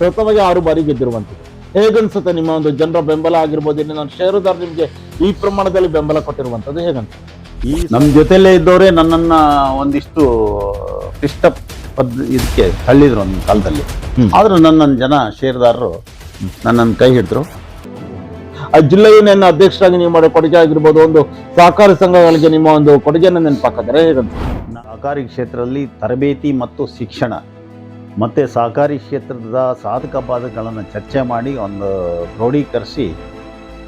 ಸತತವಾಗಿ ಆರು ಬಾರಿ ಗೆದ್ದಿರುವಂತೆ. ಹೇಗನ್ಸುತ್ತೆ ನಿಮ್ಮ ಒಂದು ಜನರ ಬೆಂಬಲ ಆಗಿರ್ಬೋದು ಇನ್ನು ನಾನು ಷೇರುದಾರ ನಿಮಗೆ ಈ ಪ್ರಮಾಣದಲ್ಲಿ ಬೆಂಬಲ ಕೊಟ್ಟಿರುವಂಥದ್ದು ಹೇಗಂತ ಈ ನಮ್ಮ ಜೊತೆಲೇ ಇದ್ದವರೇ ನನ್ನನ್ನ ಒಂದಿಷ್ಟು ಕ್ಲಿಷ್ಟ ಪದ್ ಇದಕ್ಕೆ ತಳ್ಳಿದ್ರು ಒಂದು ಕಾಲದಲ್ಲಿ. ಆದರೂ ನನ್ನನ್ನು ನನ್ನ ಜನ ಷೇರುದಾರರು ನನ್ನನ್ನು ಕೈ ಹಿಡಿದ್ರು. ಆ ಜಿಲ್ಲೆಯನ್ನ ಅಧ್ಯಕ್ಷರಾಗಿ ನೀವು ಮಾಡೋ ಕೊಡುಗೆ ಆಗಿರ್ಬೋದು ಒಂದು ಸಹಕಾರಿ ಸಂಘಗಳಿಗೆ ನಿಮ್ಮ ಒಂದು ಕೊಡುಗೆಯನ್ನು ನೆನಪಾಕಿದ್ರೆ ಹೇಗಂತ ಸಹಕಾರಿ ಕ್ಷೇತ್ರದಲ್ಲಿ ತರಬೇತಿ ಮತ್ತು ಶಿಕ್ಷಣ ಮತ್ತು ಸಹಕಾರಿ ಕ್ಷೇತ್ರದ ಸಾಧಕ ಬಾಧಕಗಳನ್ನು ಚರ್ಚೆ ಮಾಡಿ ಒಂದು ಕ್ರೋಢೀಕರಿಸಿ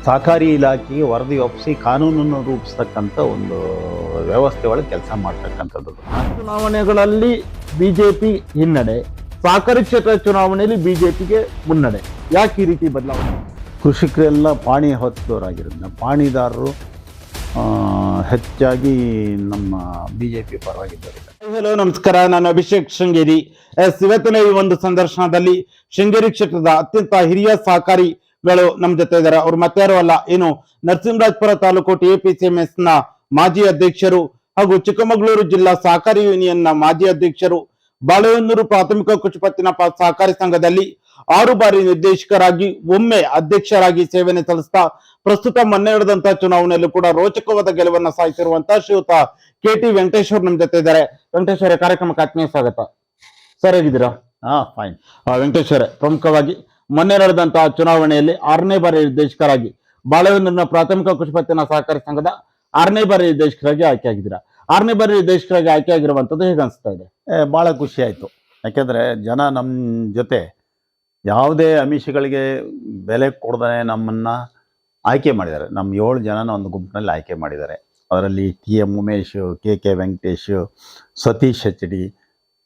ಸಹಕಾರಿ ಇಲಾಖೆಗೆ ವರದಿ ಒಪ್ಪಿಸಿ ಕಾನೂನನ್ನು ರೂಪಿಸ್ತಕ್ಕಂಥ ಒಂದು ವ್ಯವಸ್ಥೆ ಒಳಗೆ ಕೆಲಸ ಮಾಡ್ತಕ್ಕಂಥದ್ದು. ಚುನಾವಣೆಗಳಲ್ಲಿ ಬಿ ಜೆ ಪಿ ಹಿನ್ನಡೆ ಸಹಕಾರಿ ಕ್ಷೇತ್ರ ಚುನಾವಣೆಯಲ್ಲಿ ಬಿ ಜೆ ಪಿಗೆ ಮುನ್ನಡೆ. ಯಾಕೆ ಈ ರೀತಿ ಬದಲಾವಣೆ? ಕೃಷಿಕರೆಲ್ಲ ಪಾಣಿ ಹೊತ್ತದವರಾಗಿರೋದ್ರಿಂದ ಪಾಣಿದಾರರು ಹೆಚ್ಚಾಗಿ ನಮ್ಮ ಬಿ ಜೆ ಪಿ ಪರವಾಗಿದ್ದಾರೆ. ಹಲೋ, ನಮಸ್ಕಾರ. ನಾನು ಅಭಿಷೇಕ್ ಶೃಂಗೇರಿ. ಎಸ್, ಇವತ್ತಿನ ಈ ಒಂದು ಸಂದರ್ಶನದಲ್ಲಿ ಶೃಂಗೇರಿ ಕ್ಷೇತ್ರದ ಅತ್ಯಂತ ಹಿರಿಯ ಸಹಕಾರಿಗಳು ನಮ್ಮ ಜೊತೆ ಇದ್ದಾರೆ. ಅವ್ರು ಮತ್ತಾರು ಅಲ್ಲ, ಏನು ನರಸಿಂಹರಾಜಪುರ ತಾಲೂಕು ಟಿಎಪಿಸಿಎಂಎಸ್ನ ಮಾಜಿ ಅಧ್ಯಕ್ಷರು ಹಾಗೂ ಚಿಕ್ಕಮಗಳೂರು ಜಿಲ್ಲಾ ಸಹಕಾರಿ ಯೂನಿಯನ್ನ ಮಾಜಿ ಅಧ್ಯಕ್ಷರು ಬಾಳೆಹೊನ್ನೂರು ಪ್ರಾಥಮಿಕ ಕುಚುಪತ್ತಿನ ಪತ್ತಿನ ಸಹಕಾರಿ ಸಂಘದಲ್ಲಿ ಆರು ಬಾರಿ ನಿರ್ದೇಶಕರಾಗಿ, ಒಮ್ಮೆ ಅಧ್ಯಕ್ಷರಾಗಿ ಸೇವೆಯನ್ನು ಸಲ್ಲಿಸ್ತಾ ಪ್ರಸ್ತುತ ಮೊನ್ನೆ ನಡೆದಂತಹ ಚುನಾವಣೆಯಲ್ಲೂ ಕೂಡ ರೋಚಕವಾದ ಗೆಲುವನ್ನ ಸಾಧಿಸಿರುವಂತಹ ಶ್ರೀಯುತ ಕೆ ಟಿ ವೆಂಕಟೇಶ್ವರ್ ನಮ್ ಜೊತೆ ಇದ್ದಾರೆ. ವೆಂಕಟೇಶ್ವರ ಕಾರ್ಯಕ್ರಮಕ್ಕೆ ಆತ್ಮೀಯ ಸ್ವಾಗತ. ಸರ್ ಹೇಗಿದ್ದೀರಾ? ಹಾಂ ಫೈನ್ ವೆಂಕಟೇಶ್ವರ ಪ್ರಮುಖವಾಗಿ ಮೊನ್ನೆ ನಡೆದಂತಹ ಚುನಾವಣೆಯಲ್ಲಿ ಆರನೇ ಬಾರಿ ನಿರ್ದೇಶಕರಾಗಿ ಬಾಳೆಹೊನ್ನೂರಿನ ಪ್ರಾಥಮಿಕ ಕೃಷಿ ಪತ್ತಿನ ಸಹಕಾರಿ ಸಂಘದ ಆರನೇ ಬಾರಿ ನಿರ್ದೇಶಕರಾಗಿ ಆಯ್ಕೆಯಾಗಿದ್ದೀರಾ. ಆರನೇ ಬಾರಿ ನಿರ್ದೇಶಕರಾಗಿ ಆಯ್ಕೆಯಾಗಿರುವಂತದ್ದು ಹೇಗೆ ಅನಿಸ್ತಾ ಇದೆ? ಭಾಳ ಖುಷಿ ಆಯಿತು. ಯಾಕೆಂದ್ರೆ ಜನ ನಮ್ಮ ಜೊತೆ ಯಾವುದೇ ಅಮಿಷಗಳಿಗೆ ಬೆಲೆ ಕೊಡದೇ ನಮ್ಮನ್ನ ಆಯ್ಕೆ ಮಾಡಿದ್ದಾರೆ. ನಮ್ಮ ಏಳು ಜನನ ಒಂದು ಗುಂಪಿನಲ್ಲಿ ಆಯ್ಕೆ ಮಾಡಿದ್ದಾರೆ. ಅದರಲ್ಲಿ T M Umesh K K Venkatesh Satish H D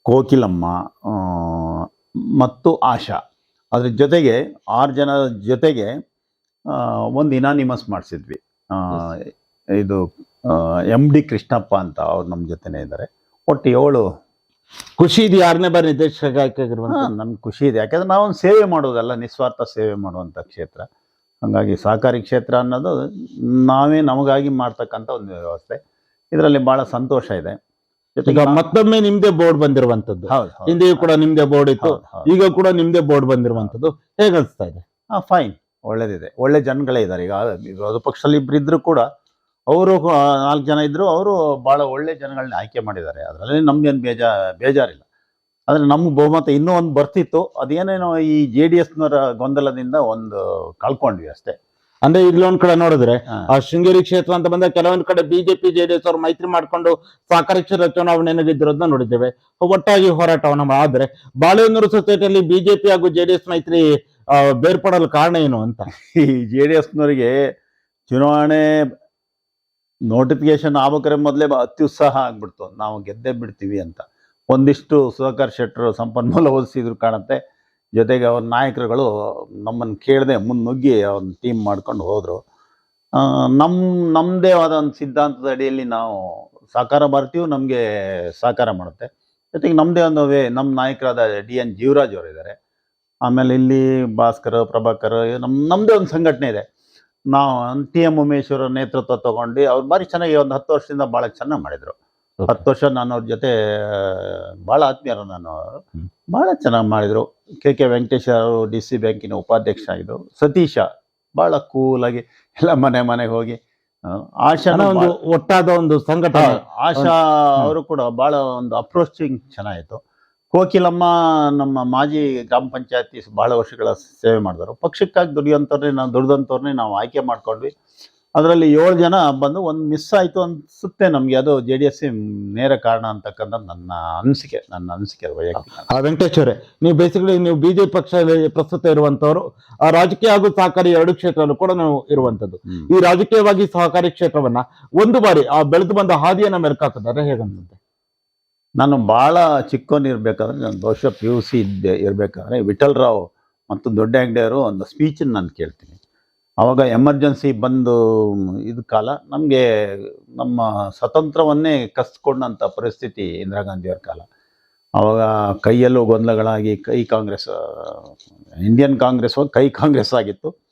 Kokilamma ಮತ್ತು ಆಶಾ. ಅದ್ರ ಜೊತೆಗೆ ಆರು ಜನ ಜೊತೆಗೆ ಒಂದು ಇನಾನಿಮಸ್ ಮಾಡಿಸಿದ್ವಿ. ಇದು ಎಂ ಡಿ ಕೃಷ್ಣಪ್ಪ ಅಂತ ಅವ್ರು ನಮ್ಮ ಜೊತೆನೇ ಇದ್ದಾರೆ. ಒಟ್ಟು ಏಳು. ಖುಷಿ ಇದೆ ಆರನೇ ಬಾರಿ ನಿರ್ದೇಶಕ ನಮ್ಗೆ ಖುಷಿ ಇದೆ. ಯಾಕಂದ್ರೆ ನಾವೊಂದು ಒಂದು ಸೇವೆ ಮಾಡೋದಲ್ಲ ನಿಸ್ವಾರ್ಥ ಸೇವೆ ಮಾಡುವಂಥ ಕ್ಷೇತ್ರ. ಹಾಗಾಗಿ ಸಹಕಾರಿ ಕ್ಷೇತ್ರ ಅನ್ನೋದು ನಾವೇ ನಮಗಾಗಿ ಮಾಡ್ತಕ್ಕಂಥ ಒಂದು ವ್ಯವಸ್ಥೆ. ಇದರಲ್ಲಿ ಭಾಳ ಸಂತೋಷ ಇದೆ. ಈಗ ಜೊತೆಗೆ ಮತ್ತೊಮ್ಮೆ ನಿಮ್ದೇ ಬೋರ್ಡ್ ಬಂದಿರುವಂತದ್ದು ಹೌದು ಹೌದು. ಹಿಂದೆಯೂ ಕೂಡ ನಿಮ್ದೇ ಬೋರ್ಡ್ ಇತ್ತು. ಈಗ ಕೂಡ ನಿಮ್ದೇ ಬೋರ್ಡ್ ಬಂದಿರುವಂತದ್ದು ಹೇಗೆ ಅನಿಸ್ತಾ ಇದೆ? ಹಾ ಫೈನ್ ಒಳ್ಳೇದಿದೆ. ಒಳ್ಳೆ ಜನಗಳೇ ಇದ್ದಾರೆ. ಈಗ ವಿರೋಧ ಪಕ್ಷದಲ್ಲಿ ಇಬ್ರು ಇದ್ರು ಕೂಡ ಅವರು ನಾಲ್ಕು ಜನ ಇದ್ರು ಅವರು ಭಾಳ ಒಳ್ಳೆ ಜನಗಳನ್ನ ಆಯ್ಕೆ ಮಾಡಿದ್ದಾರೆ. ಅದರಲ್ಲಿ ನಮ್ಗೇನು ಬೇಜಾ ಬೇಜಾರಿಲ್ಲ. ಆದರೆ ನಮ್ಮ ಬಹುಮತ ಇನ್ನೂ ಒಂದು ಬರ್ತಿತ್ತು. ಅದೇನೇನೋ ಈ ಜೆ ಡಿ ಎಸ್ನವರ ಗೊಂದಲದಿಂದ ಒಂದು ಕಳ್ಕೊಂಡ್ವಿ ಅಷ್ಟೇ. ಅಂದ್ರೆ ಇಲ್ಲೊಂದ್ ಕಡೆ ನೋಡಿದ್ರೆ ಆ ಶೃಂಗೇರಿ ಕ್ಷೇತ್ರ ಅಂತ ಬಂದ ಕೆಲವೊಂದ್ ಕಡೆ ಬಿಜೆಪಿ ಜೆಡಿಎಸ್ ಅವ್ರು ಮೈತ್ರಿ ಮಾಡ್ಕೊಂಡು ಕ್ಷೇತ್ರ ಚುನಾವಣೆಯನ್ನು ಗೆದ್ದಿರೋದನ್ನ ನೋಡಿದ್ದೇವೆ. ಒಟ್ಟಾಗಿ ಹೋರಾಟವನ್ನ ಆದ್ರೆ ಬಾಳೆಹೊನ್ನೂರು ಸೊಸೈಟಿಯಲ್ಲಿ ಬಿಜೆಪಿ ಹಾಗೂ ಜೆಡಿಎಸ್ ಮೈತ್ರಿ ಬೇರ್ಪಡಲು ಕಾರಣ ಏನು ಅಂತ? ಈ ಜೆ ಡಿ ಎಸ್ನವರಿಗೆ ಚುನಾವಣೆ ನೋಟಿಫಿಕೇಶನ್ ಆಗ್ಬೇಕಾದ್ರೆ ಮೊದಲೇ ಅತ್ಯುತ್ಸಾಹ ಆಗ್ಬಿಡ್ತು. ನಾವು ಗೆದ್ದೇ ಬಿಡ್ತೀವಿ ಅಂತ. ಒಂದಿಷ್ಟು ಸುಧಾಕರ್ ಶೆಟ್ಟರು ಸಂಪನ್ಮೂಲ ಒದಗಿಸಿದ್ರು ಕಾಣುತ್ತೆ. ಜೊತೆಗೆ ಅವ್ರ ನಾಯಕರುಗಳು ನಮ್ಮನ್ನು ಕೇಳದೆ ಮುನ್ನುಗ್ಗಿ ಒಂದು ಟೀಮ್ ಮಾಡ್ಕೊಂಡು ಹೋದರು. ನಮ್ಮ ನಮ್ಮದೇ ಆದ ಒಂದು ಸಿದ್ಧಾಂತದ ಅಡಿಯಲ್ಲಿ ನಾವು ಸಹಕಾರ ಭಾರತೀಯು ನಮಗೆ ಸಹಕಾರ ಮಾಡುತ್ತೆ. ಜೊತೆಗೆ ನಮ್ಮದೇ ಒಂದು ವೇ ನಮ್ಮ ನಾಯಕರಾದ ಡಿ ಎನ್ ಜೀವರಾಜ್ ಅವರು ಇದ್ದಾರೆ ಆಮೇಲೆ ಇಲ್ಲಿ ಭಾಸ್ಕರ್, ಪ್ರಭಾಕರ್ ನಮ್ಮ ನಮ್ಮದೇ ಒಂದು ಸಂಘಟನೆ ಇದೆ. ನಾವು ಟಿ ಎಂ ಉಮೇಶ್ವರ ನೇತೃತ್ವ ತಗೊಂಡು ಅವ್ರು ಭಾರಿ ಚೆನ್ನಾಗಿ ಒಂದು ಹತ್ತು ವರ್ಷದಿಂದ ಭಾಳ ಚೆನ್ನಾಗಿ ಮಾಡಿದರು. ಹತ್ತು ವರ್ಷ ನಾನು ಅವ್ರ ಜೊತೆ ಭಾಳ ಆತ್ಮೀಯರು ನಾನು. ಭಾಳ ಚೆನ್ನಾಗಿ ಮಾಡಿದರು. ಕೆ ಕೆ ವೆಂಕಟೇಶ್ ಅವರು ಡಿ ಸಿ ಬ್ಯಾಂಕಿನ ಉಪಾಧ್ಯಕ್ಷ ಆಗಿದ್ರು. ಸತೀಶ ಭಾಳ ಕೂಲಾಗಿ ಎಲ್ಲ ಮನೆ ಮನೆಗೆ ಹೋಗಿ ಆಶಾ ಒಂದು ಒಟ್ಟಾದ ಒಂದು ಸಂಘಟನೆ. ಆಶಾ ಅವರು ಕೂಡ ಭಾಳ ಒಂದು ಅಪ್ರೋಚಿಂಗ್ ಚೆನ್ನಾಗಿತ್ತು. ಕೋಕಿಲಮ್ಮ ನಮ್ಮ ಮಾಜಿ ಗ್ರಾಮ ಪಂಚಾಯತಿ ಬಹಳ ವರ್ಷಗಳ ಸೇವೆ ಮಾಡಿದರು. ಪಕ್ಷಕ್ಕಾಗಿ ದುಡಿಯೋಂಥವ್ರನ್ನೇ ನಾವು ದುಡ್ದಂಥವ್ರನ್ನೇ ನಾವು ಆಯ್ಕೆ ಮಾಡ್ಕೊಂಡ್ವಿ. ಅದರಲ್ಲಿ ಏಳು ಜನ ಬಂದು ಒಂದು ಮಿಸ್ ಆಯಿತು ಅನಿಸುತ್ತೆ ನಮಗೆ. ಅದು ಜೆ ಡಿ ಎಸ್ ನೇರ ಕಾರಣ ಅಂತಕ್ಕಂಥ ನನ್ನ ಅನಿಸಿಕೆ ನನ್ನ ಅನಿಸಿಕೆ ವೈಯಕ್ತಿಕ. ಆ, ವೆಂಕಟೇಶ್ವರೇ ನೀವು ಬೇಸಿಕಲಿ ನೀವು ಬಿ ಜೆ ಪಿ ಪಕ್ಷದಲ್ಲಿ ಪ್ರಸ್ತುತ ಇರುವಂತವರು ಆ, ರಾಜಕೀಯ ಹಾಗೂ ಸಹಕಾರಿ ಎರಡು ಕ್ಷೇತ್ರದಲ್ಲೂ ಕೂಡ ನಾವು ಇರುವಂತದ್ದು. ಈ ರಾಜಕೀಯವಾಗಿ ಸಹಕಾರಿ ಕ್ಷೇತ್ರವನ್ನ ಒಂದು ಬಾರಿ ಆ ಬೆಳೆದು ಬಂದ ಹಾದಿಯನ್ನ ಮೆರಕಾಕಿದ್ದಾರೆ ಹೇಗನ್ಸುತ್ತೆ? ನಾನು ಭಾಳ ಚಿಕ್ಕವನಿರ್ಬೇಕಾದ್ರೆ ನಾನು ಬಹುಶಃ ಪಿ ಯು ಸಿ ಇದ್ದೆ ಇರಬೇಕಾದ್ರೆ ವಿಠಲ್ ರಾವ್ ಮತ್ತು ದೊಡ್ಡ ಅಂಗಡಿಯವರು ಒಂದು ಸ್ಪೀಚನ್ನು ನಾನು ಕೇಳ್ತೀನಿ. ಆವಾಗ ಎಮರ್ಜೆನ್ಸಿ ಬಂದು ಇದು ಕಾಲ ನಮಗೆ ನಮ್ಮ ಸ್ವತಂತ್ರವನ್ನೇ ಕಸ್ಕೊಂಡಂಥ ಪರಿಸ್ಥಿತಿ ಇಂದಿರಾ ಗಾಂಧಿಯವ್ರ ಕಾಲ. ಆವಾಗ ಕೈಯಲ್ಲೂ ಗೊಂದಲಗಳಾಗಿ ಕೈ ಕಾಂಗ್ರೆಸ್ ಇಂಡಿಯನ್ ಕಾಂಗ್ರೆಸ್ ಕೈ ಕಾಂಗ್ರೆಸ್ ಆಗಿತ್ತು.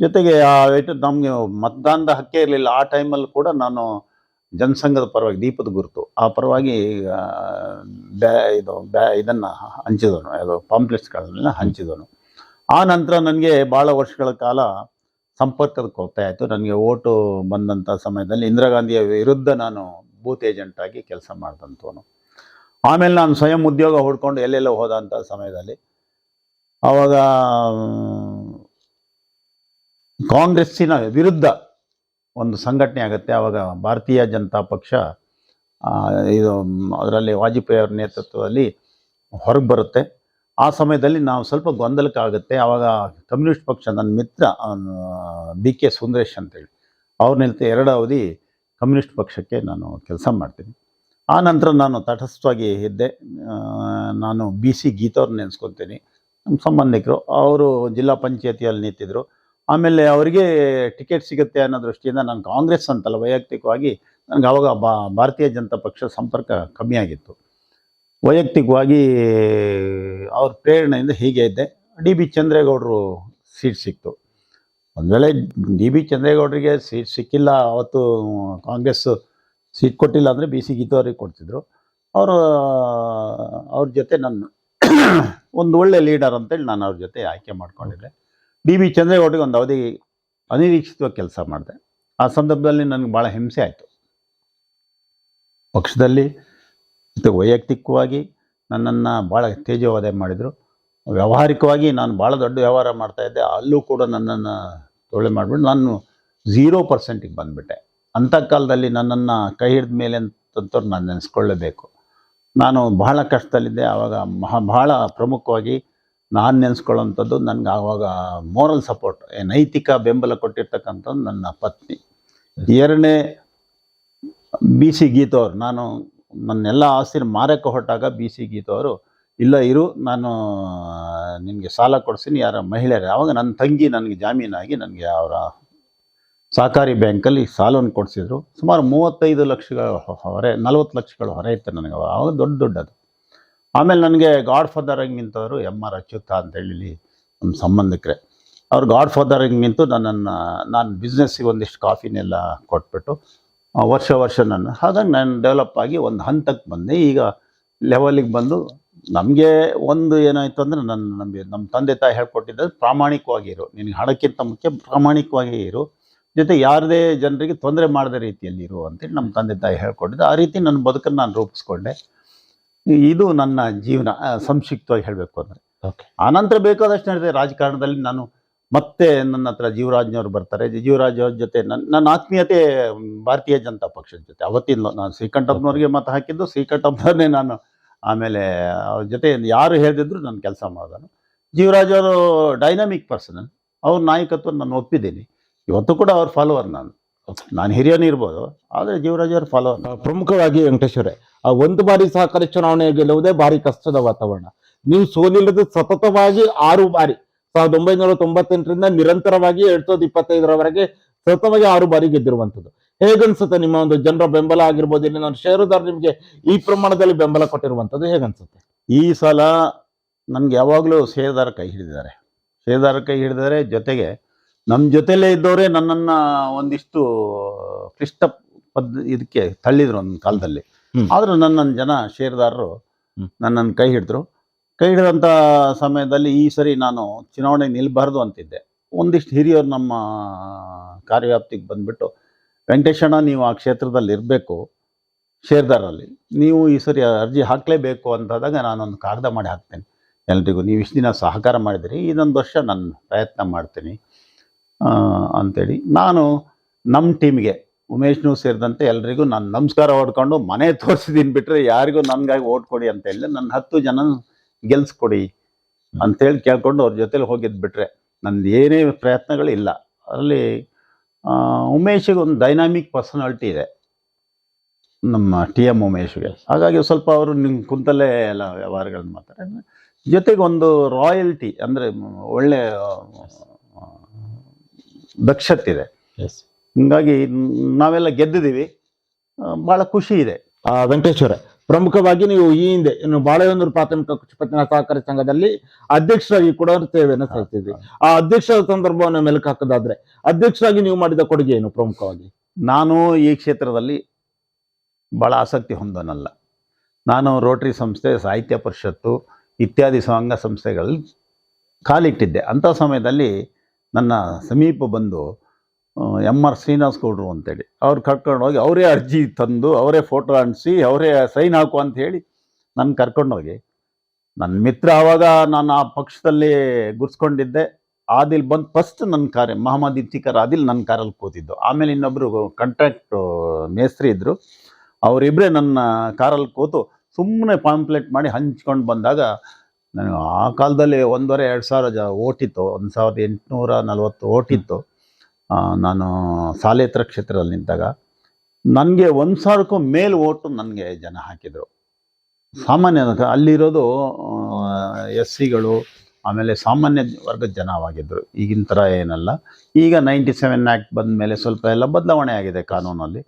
ಜೊತೆಗೆ ಆ ನಮಗೆ ಮತದಾನದ ಹಕ್ಕೇ ಇರಲಿಲ್ಲ. ಆ ಟೈಮಲ್ಲಿ ಕೂಡ ನಾನು ಜನಸಂಘದ ಪರವಾಗಿ ದೀಪದ ಗುರುತು. ಆ ಪರವಾಗಿ ಬ್ಯಾ, ಇದು, ಬ್ಯಾ, ಇದನ್ನು ಹಂಚಿದವನು. ಅದು ಪಾಂಪ್ಲೆಟ್ಸ್ಗಳನ್ನೆಲ್ಲ ಹಂಚಿದವನು. ಆ ನಂತರ ನನಗೆ ಭಾಳ ವರ್ಷಗಳ ಕಾಲ ಸಂಪರ್ಕದ ಕೊರತೆ ಆಯಿತು ನನಗೆ ಓಟು ಬಂದಂಥ ಸಮಯದಲ್ಲಿ ಇಂದಿರಾ ಗಾಂಧಿಯ ವಿರುದ್ಧ ನಾನು ಬೂತ್ ಏಜೆಂಟಾಗಿ ಕೆಲಸ ಮಾಡಿದಂಥವನು ಆಮೇಲೆ ನಾನು ಸ್ವಯಂ ಉದ್ಯೋಗ ಹುಡ್ಕೊಂಡು ಎಲ್ಲೆಲ್ಲೋ ಹೋದಂಥ ಸಮಯದಲ್ಲಿ ಆವಾಗ ಕಾಂಗ್ರೆಸ್ಸಿನ ವಿರುದ್ಧ ಒಂದು ಸಂಘಟನೆ ಆಗುತ್ತೆ. ಆವಾಗ ಭಾರತೀಯ ಜನತಾ ಪಕ್ಷ ಇದು, ಅದರಲ್ಲಿ ವಾಜಪೇಯಿ ಅವರ ನೇತೃತ್ವದಲ್ಲಿ ಹೊರಗೆ ಬರುತ್ತೆ. ಆ ಸಮಯದಲ್ಲಿ ನಾವು ಸ್ವಲ್ಪ ಗೊಂದಲಕ್ಕಾಗುತ್ತೆ. ಆವಾಗ ಕಮ್ಯುನಿಸ್ಟ್ ಪಕ್ಷ ನನ್ನ ಮಿತ್ರ ಬಿ ಕೆ ಸುಂದರೇಶ್ ಅಂತೇಳಿ. ಅವ್ರ ನಿಲ್ತ ಎರಡು ಅವಧಿ ಕಮ್ಯುನಿಸ್ಟ್ ಪಕ್ಷಕ್ಕೆ ನಾನು ಕೆಲಸ ಮಾಡ್ತೀನಿ. ಆ ನಂತರ ನಾನು ತಟಸ್ಥವಾಗಿ ಇದ್ದೆ. ನಾನು ಬಿ ಸಿ ಗೀತವ್ರು ನೆನೆಸ್ಕೊತೀನಿ ನಮ್ಮ ಸಂಬಂಧಿಕರು, ಅವರು ಜಿಲ್ಲಾ ಪಂಚಾಯತಿಯಲ್ಲಿ ನಿಂತಿದ್ದರು ಆಮೇಲೆ ಅವರಿಗೆ ಟಿಕೆಟ್ ಸಿಗುತ್ತೆ ಅನ್ನೋ ದೃಷ್ಟಿಯಿಂದ ನಾನು ಕಾಂಗ್ರೆಸ್ ಅಂತಲ್ಲ, ವೈಯಕ್ತಿಕವಾಗಿ ನನಗೆ ಅವಾಗ ಭಾರತೀಯ ಜನತಾ ಪಕ್ಷ ಸಂಪರ್ಕ ಕಮ್ಮಿ ಆಗಿತ್ತು. ವೈಯಕ್ತಿಕವಾಗಿ ಅವ್ರ ಪ್ರೇರಣೆಯಿಂದ ಹೀಗೆ ಇದ್ದೆ. ಡಿ ಬಿ ಚಂದ್ರೇಗೌಡರು ಸೀಟ್ ಸಿಕ್ತು. ಒಂದು ವೇಳೆ ಡಿ ಬಿ ಚಂದ್ರೇಗೌಡರಿಗೆ ಸೀಟ್ ಸಿಕ್ಕಿಲ್ಲ, ಅವತ್ತು ಕಾಂಗ್ರೆಸ್ ಸೀಟ್ ಕೊಟ್ಟಿಲ್ಲ ಅಂದರೆ ಬಿ ಸಿ ಗೀತವರಿಗೆ ಕೊಡ್ತಿದ್ರು. ಅವರು, ಅವ್ರ ಜೊತೆ ನನ್ನ ಒಂದು ಒಳ್ಳೆ ಲೀಡರ್ ಅಂತೇಳಿ ನಾನು ಅವ್ರ ಜೊತೆ ಆಯ್ಕೆ ಮಾಡ್ಕೊಂಡಿದ್ದೆ. ಡಿ ಬಿ ಚಂದ್ರೇಗೌಡರಿಗೆ ಒಂದು ಅವಧಿ ಅನಿರೀಕ್ಷಿತವಾಗಿ ಕೆಲಸ ಮಾಡಿದೆ. ಆ ಸಂದರ್ಭದಲ್ಲಿ ನನಗೆ ಭಾಳ ಹಿಂಸೆ ಆಯಿತು. ಪಕ್ಷದಲ್ಲಿ ಮತ್ತು ವೈಯಕ್ತಿಕವಾಗಿ ನನ್ನನ್ನು ಭಾಳ ತೇಜವಾದ ಮಾಡಿದರು. ವ್ಯಾವಹಾರಿಕವಾಗಿ ನಾನು ಭಾಳ ದೊಡ್ಡ ವ್ಯವಹಾರ ಮಾಡ್ತಾಯಿದ್ದೆ ಅಲ್ಲೂ ಕೂಡ ನನ್ನನ್ನು ತೊಳೆ ಮಾಡಿಬಿಟ್ಟು ನಾನು ಝೀರೋ ಪರ್ಸೆಂಟಿಗೆ ಬಂದುಬಿಟ್ಟೆ. ಅಂಥ ಕಾಲದಲ್ಲಿ ನನ್ನನ್ನು ಕೈ ಹಿಡಿದ ಮೇಲೆ ಅಂತಂತವ್ರು ನಾನು ನೆನೆಸ್ಕೊಳ್ಳೇಬೇಕು. ನಾನು ಬಹಳ ಕಷ್ಟದಲ್ಲಿದ್ದೆ. ಆವಾಗ ಮಹಾ ಭಾಳ ಪ್ರಮುಖವಾಗಿ ನಾನು ನೆನೆಸ್ಕೊಳ್ಳೋಂಥದ್ದು ನನಗೆ ಆವಾಗ ಮೋರಲ್ ಸಪೋರ್ಟ್ ನೈತಿಕ ಬೆಂಬಲ ಕೊಟ್ಟಿರ್ತಕ್ಕಂಥದ್ದು ನನ್ನ ಪತ್ನಿ. ಎರಡನೇ ಬಿ ಸಿ ಗೀತವ್ರು. ನಾನು ನನ್ನೆಲ್ಲ ಆಸ್ತಿನ ಮಾರಕ್ಕೆ ಹೊರಟಾಗ ಬಿ ಸಿ ಗೀತವರು ಇಲ್ಲ ಇರು, ನಾನು ನಿಮಗೆ ಸಾಲ ಕೊಡಿಸ್ತೀನಿ ಯಾರ ಮಹಿಳೆಯರು, ಆವಾಗ ನನ್ನ ತಂಗಿ ನನಗೆ ಜಾಮೀನಾಗಿ ನನಗೆ ಅವರ ಸಹಕಾರಿ ಬ್ಯಾಂಕಲ್ಲಿ ಸಾಲವನ್ನು ಕೊಡಿಸಿದ್ರು. ಸುಮಾರು ಮೂವತ್ತೈದು ಲಕ್ಷಗಳ ಹೊರೆ, ನಲವತ್ತು ಲಕ್ಷಗಳ ಹೊರೆ ಇತ್ತು ನನಗೆ ಆವಾಗ ದೊಡ್ಡ ದೊಡ್ಡದು. ಆಮೇಲೆ ನನಗೆ ಗಾಡ್ ಫಾದರ್ ಆಗಿ ನಿಂತವರು ಎಂ ಆರ್ ಅಚ್ಯುತ ಅಂತೇಳಿ ನಮ್ಮ ಸಂಬಂಧಿಕರೇ. ಅವ್ರು ಗಾಡ್ ಫಾದರ್ ಆಗಿ ನಿಂತು ನನ್ನನ್ನು, ನಾನು ಬಿಸ್ನೆಸ್ಸಿಗೆ ಒಂದಿಷ್ಟು ಕಾಫಿನೆಲ್ಲ ಕೊಟ್ಬಿಟ್ಟು ವರ್ಷ ವರ್ಷ ನನ್ನ. ಹಾಗಾಗಿ ನಾನು ಡೆವಲಪ್ ಆಗಿ ಒಂದು ಹಂತಕ್ಕೆ ಬಂದೆ. ಈಗ ಲೆವೆಲಿಗೆ ಬಂದು ನಮಗೆ ಒಂದು ಏನಾಯಿತು ಅಂದರೆ ನನ್ನ ನಮಗೆ ನಮ್ಮ ತಂದೆ ತಾಯಿ ಹೇಳ್ಕೊಟ್ಟಿದ್ದ ಪ್ರಾಮಾಣಿಕವಾಗಿ ಇರು. ನಿನಗೆ ಹಣಕ್ಕಿಂತ ಮುಖ್ಯ ಪ್ರಾಮಾಣಿಕವಾಗಿ ಇರು. ಜೊತೆ ಯಾರದೇ ಜನರಿಗೆ ತೊಂದರೆ ಮಾಡದ ರೀತಿಯಲ್ಲಿ ಇರು ಅಂತೇಳಿ ನಮ್ಮ ತಂದೆ ತಾಯಿ ಹೇಳ್ಕೊಟ್ಟಿದ್ದು. ಆ ರೀತಿ ನನ್ನ ಬದುಕನ್ನು ನಾನು ರೂಪಿಸ್ಕೊಂಡೆ. ಇದು ನನ್ನ ಜೀವನ ಸಂಕ್ಷಿಪ್ತವಾಗಿ ಹೇಳಬೇಕು ಅಂದರೆ. ಓಕೆ ಆನಂತರ ಬೇಕಾದಷ್ಟು ನಡೆದಿದೆ ರಾಜಕಾರಣದಲ್ಲಿ ನಾನು ಮತ್ತೆ ನನ್ನ ಹತ್ರ ಜೀವರಾಜ್ನವ್ರು ಬರ್ತಾರೆ. ಜೀವರಾಜ್ ಅವ್ರ ಜೊತೆ ನನ್ನ ನನ್ನ ಆತ್ಮೀಯತೆ ಭಾರತೀಯ ಜನತಾ ಪಕ್ಷದ ಜೊತೆ. ಅವತ್ತಿಂದ ನಾನು ಶ್ರೀಕಂಠಪ್ಪನವ್ರಿಗೆ ಮತ ಹಾಕಿದ್ದು ಶ್ರೀಕಂಠಪ್ಪನವ್ರನ್ನೇ ನಾನು ಆಮೇಲೆ ಅವ್ರ ಜೊತೆ ಯಾರು ಹೇಳಿದ್ರು ನಾನು ಕೆಲಸ ಮಾಡೋದನ್ನು. ಜೀವರಾಜ್ ಅವರು ಡೈನಾಮಿಕ್ ಪರ್ಸನ್ ಅವ್ರ ನಾಯಕತ್ವ ನಾನು ಒಪ್ಪಿದ್ದೀನಿ. ಇವತ್ತು ಕೂಡ ಅವ್ರ ಫಾಲೋವರ್ ನಾನು. ನಾನು ಹಿರಿಯನೇ ಇರ್ಬೋದು ಆದರೆ ಜೀವರಾಜ್ ಅವ್ರ ಫಾಲೋವರ್ ಪ್ರಮುಖವಾಗಿ ವೆಂಕಟೇಶ್ವರೇ ಆ ಒಂದು ಬಾರಿ ಸಹಕಾರಿ ಚುನಾವಣೆ ಗೆಲ್ಲುವುದೇ ಭಾರಿ ಕಷ್ಟದ ವಾತಾವರಣ. ನೀವು ಸೋಲಿಲ್ಲದೆ ಸತತವಾಗಿ ಆರು ಬಾರಿ ಸಾವಿರದ ಒಂಬೈನೂರ ತೊಂಬತ್ತೆಂಟರಿಂದ ನಿರಂತರವಾಗಿ ಎರಡ್ ಸಾವಿರದ ಇಪ್ಪತ್ತೈದರವರೆಗೆ ಸತತವಾಗಿ ಆರು ಬಾರಿ ಗೆದ್ದಿರುವಂತದ್ದು ಹೇಗನ್ಸುತ್ತೆ ನಿಮ್ಮ ಒಂದು ಜನರ ಬೆಂಬಲ ಆಗಿರ್ಬೋದು ಇಲ್ಲಿ ನಾನು ಷೇರುದಾರ ನಿಮಗೆ ಈ ಪ್ರಮಾಣದಲ್ಲಿ ಬೆಂಬಲ ಕೊಟ್ಟಿರುವಂಥದ್ದು ಹೇಗನ್ಸುತ್ತೆ? ಈ ಸಲ ನಮ್ಗೆ ಯಾವಾಗಲೂ ಷೇರುದಾರ ಕೈ ಹಿಡಿದಿದ್ದಾರೆ. ಷೇರುದಾರ ಕೈ ಹಿಡಿದರೆ ಜೊತೆಗೆ ನಮ್ಮ ಜೊತೆಲೇ ಇದ್ದವರೇ ನನ್ನನ್ನು ಒಂದಿಷ್ಟು ಕ್ಲಿಷ್ಟ ಪದ್ ಇದಕ್ಕೆ ತಳ್ಳಿದ್ರು ಒಂದು ಕಾಲದಲ್ಲಿ. ಆದರೂ ನನ್ನ ಜನ ಷೇರುದಾರರು. ನನ್ನನ್ನು ಕೈ ಹಿಡಿದ್ರು. ಕೈ ಹಿಡಿದಂಥ ಸಮಯದಲ್ಲಿ ಈ ಸರಿ ನಾನು ಚುನಾವಣೆಗೆ ನಿಲ್ಲಬಾರ್ದು ಅಂತಿದ್ದೆ. ಒಂದಿಷ್ಟು ಹಿರಿಯರು ನಮ್ಮ ಕಾರ್ಯವ್ಯಾಪ್ತಿಗೆ ಬಂದುಬಿಟ್ಟು ವೆಂಕಟೇಶಣ್ಣ ನೀವು ಆ ಕ್ಷೇತ್ರದಲ್ಲಿ ಇರಬೇಕು ಶೇರ್ದಾರಲ್ಲಿ ನೀವು ಈ ಸರಿ ಅರ್ಜಿ ಹಾಕಲೇಬೇಕು ಅಂತಾದಾಗ ನಾನೊಂದು ಕಾಗದ ಮಾಡಿ ಹಾಕ್ತೇನೆ. ಎಲ್ರಿಗೂ ನೀವು ಇಷ್ಟು ದಿನ ಸಹಕಾರ ಮಾಡಿದಿರಿ ಇದೊಂದು ವರ್ಷ ನಾನು ಪ್ರಯತ್ನ ಮಾಡ್ತೀನಿ ಅಂಥೇಳಿ ನಾನು ನಮ್ಮ ಟೀಮ್ಗೆ ಉಮೇಶ್ನೂ ಸೇರಿದಂತೆ ಎಲ್ರಿಗೂ ನಾನು ನಮಸ್ಕಾರ ಹೊಡ್ಕೊಂಡು ಮನೆ ತೋರಿಸಿದ್ದೀನಿ ಬಿಟ್ಟರೆ ಯಾರಿಗೂ ನನಗಾಗಿ ಓಟ್ ಕೊಡಿ ಅಂತ ಹೇಳಿ ನನ್ನ ಹತ್ತು ಜನ ಗೆಲ್ಸ್ಕೊಡಿ ಅಂತೇಳಿ ಕೇಳ್ಕೊಂಡು ಅವ್ರ ಜೊತೆಲಿ ಹೋಗಿದ್ದು ಬಿಟ್ಟರೆ ನಂದು ಏನೇ ಪ್ರಯತ್ನಗಳಿಲ್ಲ. ಅದರಲ್ಲಿ ಉಮೇಶಿಗೆ ಒಂದು ಡೈನಾಮಿಕ್ ಪರ್ಸನಾಲಿಟಿ ಇದೆ. ನಮ್ಮ ಟಿ ಎಂ ಉಮೇಶ್ಗೆ. ಹಾಗಾಗಿ ಸ್ವಲ್ಪ ಅವರು ನಿಮ್ಮ ಕುಂತಲ್ಲೇ ಎಲ್ಲ ವ್ಯವಹಾರಗಳನ್ನ ಮಾಡ್ತಾರೆ ಜೊತೆಗೆ ಒಂದು ರಾಯಲ್ಟಿ ಅಂದರೆ ಒಳ್ಳೆ ದಕ್ಷತೆ ಇದೆ ಹಿಂಗಾಗಿ ನಾವೆಲ್ಲ ಗೆದ್ದಿದ್ದೀವಿ ಭಾಳ ಖುಷಿ ಇದೆ. ಆ ವೆಂಕಟೇಶ್ವರ. ಪ್ರಮುಖವಾಗಿ ನೀವು ಈ ಹಿಂದೆ ಇನ್ನು ಬಾಳೆಹೊನ್ನೂರು ಪ್ರಾಥಮಿಕ ಕೃಷಿ ಪತ್ತಿನ ಸಹಕಾರಿ ಸಂಘದಲ್ಲಿ ಅಧ್ಯಕ್ಷರಾಗಿ ಕೂಡ ಸೇವೆಯನ್ನು ಸಲ್ಲಿಸಿದ್ರಿ ಆ ಅಧ್ಯಕ್ಷರ ಸಂದರ್ಭವನ್ನು ಮೆಲುಕು ಹಾಕೋದಾದ್ರೆ ಅಧ್ಯಕ್ಷರಾಗಿ ನೀವು ಮಾಡಿದ ಕೊಡುಗೆ ಏನು ಪ್ರಮುಖವಾಗಿ? ನಾನು ಈ ಕ್ಷೇತ್ರದಲ್ಲಿ ಭಾಳ ಆಸಕ್ತಿ ಹೊಂದೋನಲ್ಲ. ನಾನು ರೋಟರಿ ಸಂಸ್ಥೆ ಸಾಹಿತ್ಯ ಪರಿಷತ್ತು ಇತ್ಯಾದಿ ಸಂಘ ಸಂಸ್ಥೆಗಳಲ್ಲಿ ಕಾಲಿಟ್ಟಿದ್ದೆ ಅಂಥ ಸಮಯದಲ್ಲಿ ನನ್ನ ಸಮೀಪ ಬಂದು ಎಂ ಆರ್ ಶ್ರೀನಿವಾಸ್ ಗೌಡ್ರು ಅಂತೇಳಿ. ಅವ್ರು ಕರ್ಕೊಂಡೋಗಿ ಅವರೇ ಅರ್ಜಿ ತಂದು ಅವರೇ ಫೋಟೋ ಅಂಟಿಸಿ ಅವರೇ ಸೈನ್ ಹಾಕು ಅಂತ ಹೇಳಿ ನನ್ನ ಕರ್ಕೊಂಡೋಗಿ ನನ್ನ ಮಿತ್ರ ಆವಾಗ ನಾನು ಆ ಪಕ್ಷದಲ್ಲಿ ಗುರ್ಸ್ಕೊಂಡಿದ್ದೆ. ಆದಿಲ್ ಬಂದು ಫಸ್ಟ್ ನನ್ನ ಕಾರೇ ಮಹಮ್ಮದ್ ಇತ್ತಿಕರ್ ಆದಿಲ್ ನನ್ನ ಕಾರಲ್ಲಿ ಕೂತಿದ್ದು. ಆಮೇಲೆ ಇನ್ನೊಬ್ಬರು ಕಾಂಟ್ರಾಕ್ಟ್ ಮೇಸ್ತ್ರಿ ಇದ್ದರು ಅವರಿಬ್ಬರೇ ನನ್ನ ಕಾರಲ್ಲಿ ಕೂತು ಸುಮ್ಮನೆ ಪಾಂಪ್ಲೆಟ್ ಮಾಡಿ ಹಂಚ್ಕೊಂಡು ಬಂದಾಗ ನಾನು ಆ ಕಾಲದಲ್ಲಿ ಒಂದೂವರೆ, ಎರಡು ಸಾವಿರ ಜ ಓಟಿತ್ತು. ಒಂದು ಸಾವಿರದ ಎಂಟುನೂರ ನಲ್ವತ್ತು ಓಟಿತ್ತು. ನಾನು ಸಾಲೇತ್ರ ಕ್ಷೇತ್ರದಲ್ಲಿ ನಿಂತಾಗ ನನಗೆ ಒಂದು ಸಾವಿರಕ್ಕೂ ಮೇಲ್ ಓಟು ನನಗೆ ಜನ ಹಾಕಿದರು. ಸಾಮಾನ್ಯ ಅಲ್ಲಿರೋದು ಎಸ್ ಸಿಗಳು ಆಮೇಲೆ ಸಾಮಾನ್ಯ ವರ್ಗದ ಜನವಾಗಿದ್ದರು ಈಗಿನ ಥರ ಏನಲ್ಲ. ಈಗ ನೈಂಟಿ ಸೆವೆನ್ ಆ್ಯಕ್ಟ್ ಬಂದ ಮೇಲೆ ಸ್ವಲ್ಪ ಎಲ್ಲ ಬದಲಾವಣೆ ಆಗಿದೆ ಕಾನೂನಲ್ಲಿ.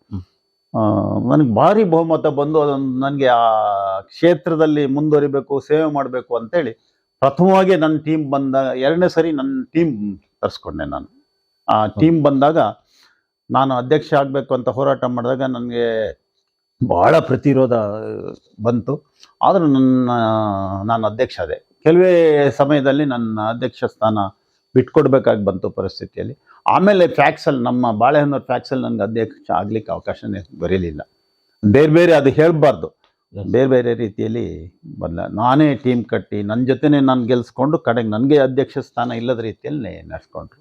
ನನಗೆ ಭಾರಿ ಬಹುಮತ ಬಂದು ಅದೊಂದು ನನಗೆ ಆ ಕ್ಷೇತ್ರದಲ್ಲಿ ಮುಂದುವರಿಬೇಕು ಸೇವೆ ಮಾಡಬೇಕು ಅಂತೇಳಿ ಪ್ರಥಮವಾಗಿ ನನ್ನ ಟೀಮ್ ಬಂದ ಎರಡನೇ ಸರಿ ನನ್ನ ಟೀಮ್ ತರಿಸ್ಕೊಂಡೆ ನಾನು. ಆ ಟೀಮ್ ಬಂದಾಗ ನಾನು ಅಧ್ಯಕ್ಷ ಆಗಬೇಕು ಅಂತ ಹೋರಾಟ ಮಾಡಿದಾಗ ನನಗೆ ಭಾಳ ಪ್ರತಿರೋಧ ಬಂತು. ಆದರೂ ನನ್ನ ನಾನು ಅಧ್ಯಕ್ಷ ಅದೇ ಕೆಲವೇ ಸಮಯದಲ್ಲಿ ನನ್ನ ಅಧ್ಯಕ್ಷ ಸ್ಥಾನ ಬಿಟ್ಕೊಡ್ಬೇಕಾಗಿ ಬಂತು ಪರಿಸ್ಥಿತಿಯಲ್ಲಿ. ಆಮೇಲೆ ಫ್ಯಾಕ್ಸಲ್ಲಿ ನಮ್ಮ ಬಾಳೆಹೊನ್ನೂರು ಫ್ಯಾಕ್ಸಲ್ಲಿ ನನಗೆ ಅಧ್ಯಕ್ಷ ಆಗಲಿಕ್ಕೆ ಅವಕಾಶನೇ ಬರೀಲಿಲ್ಲ ಬೇರೆ ಬೇರೆ ಅದು ಹೇಳಬಾರ್ದು. ಬೇರೆ ಬೇರೆ ರೀತಿಯಲ್ಲಿ ಬದಲ ನಾನೇ ಟೀಮ್ ಕಟ್ಟಿ ನನ್ನ ಜೊತೆನೇ ನಾನು ಗೆಲ್ಸ್ಕೊಂಡು ಕಡೆಗೆ ನನಗೆ ಅಧ್ಯಕ್ಷ ಸ್ಥಾನ ಇಲ್ಲದ ರೀತಿಯಲ್ಲಿ ನಡೆಸ್ಕೊಂಡ್ರು.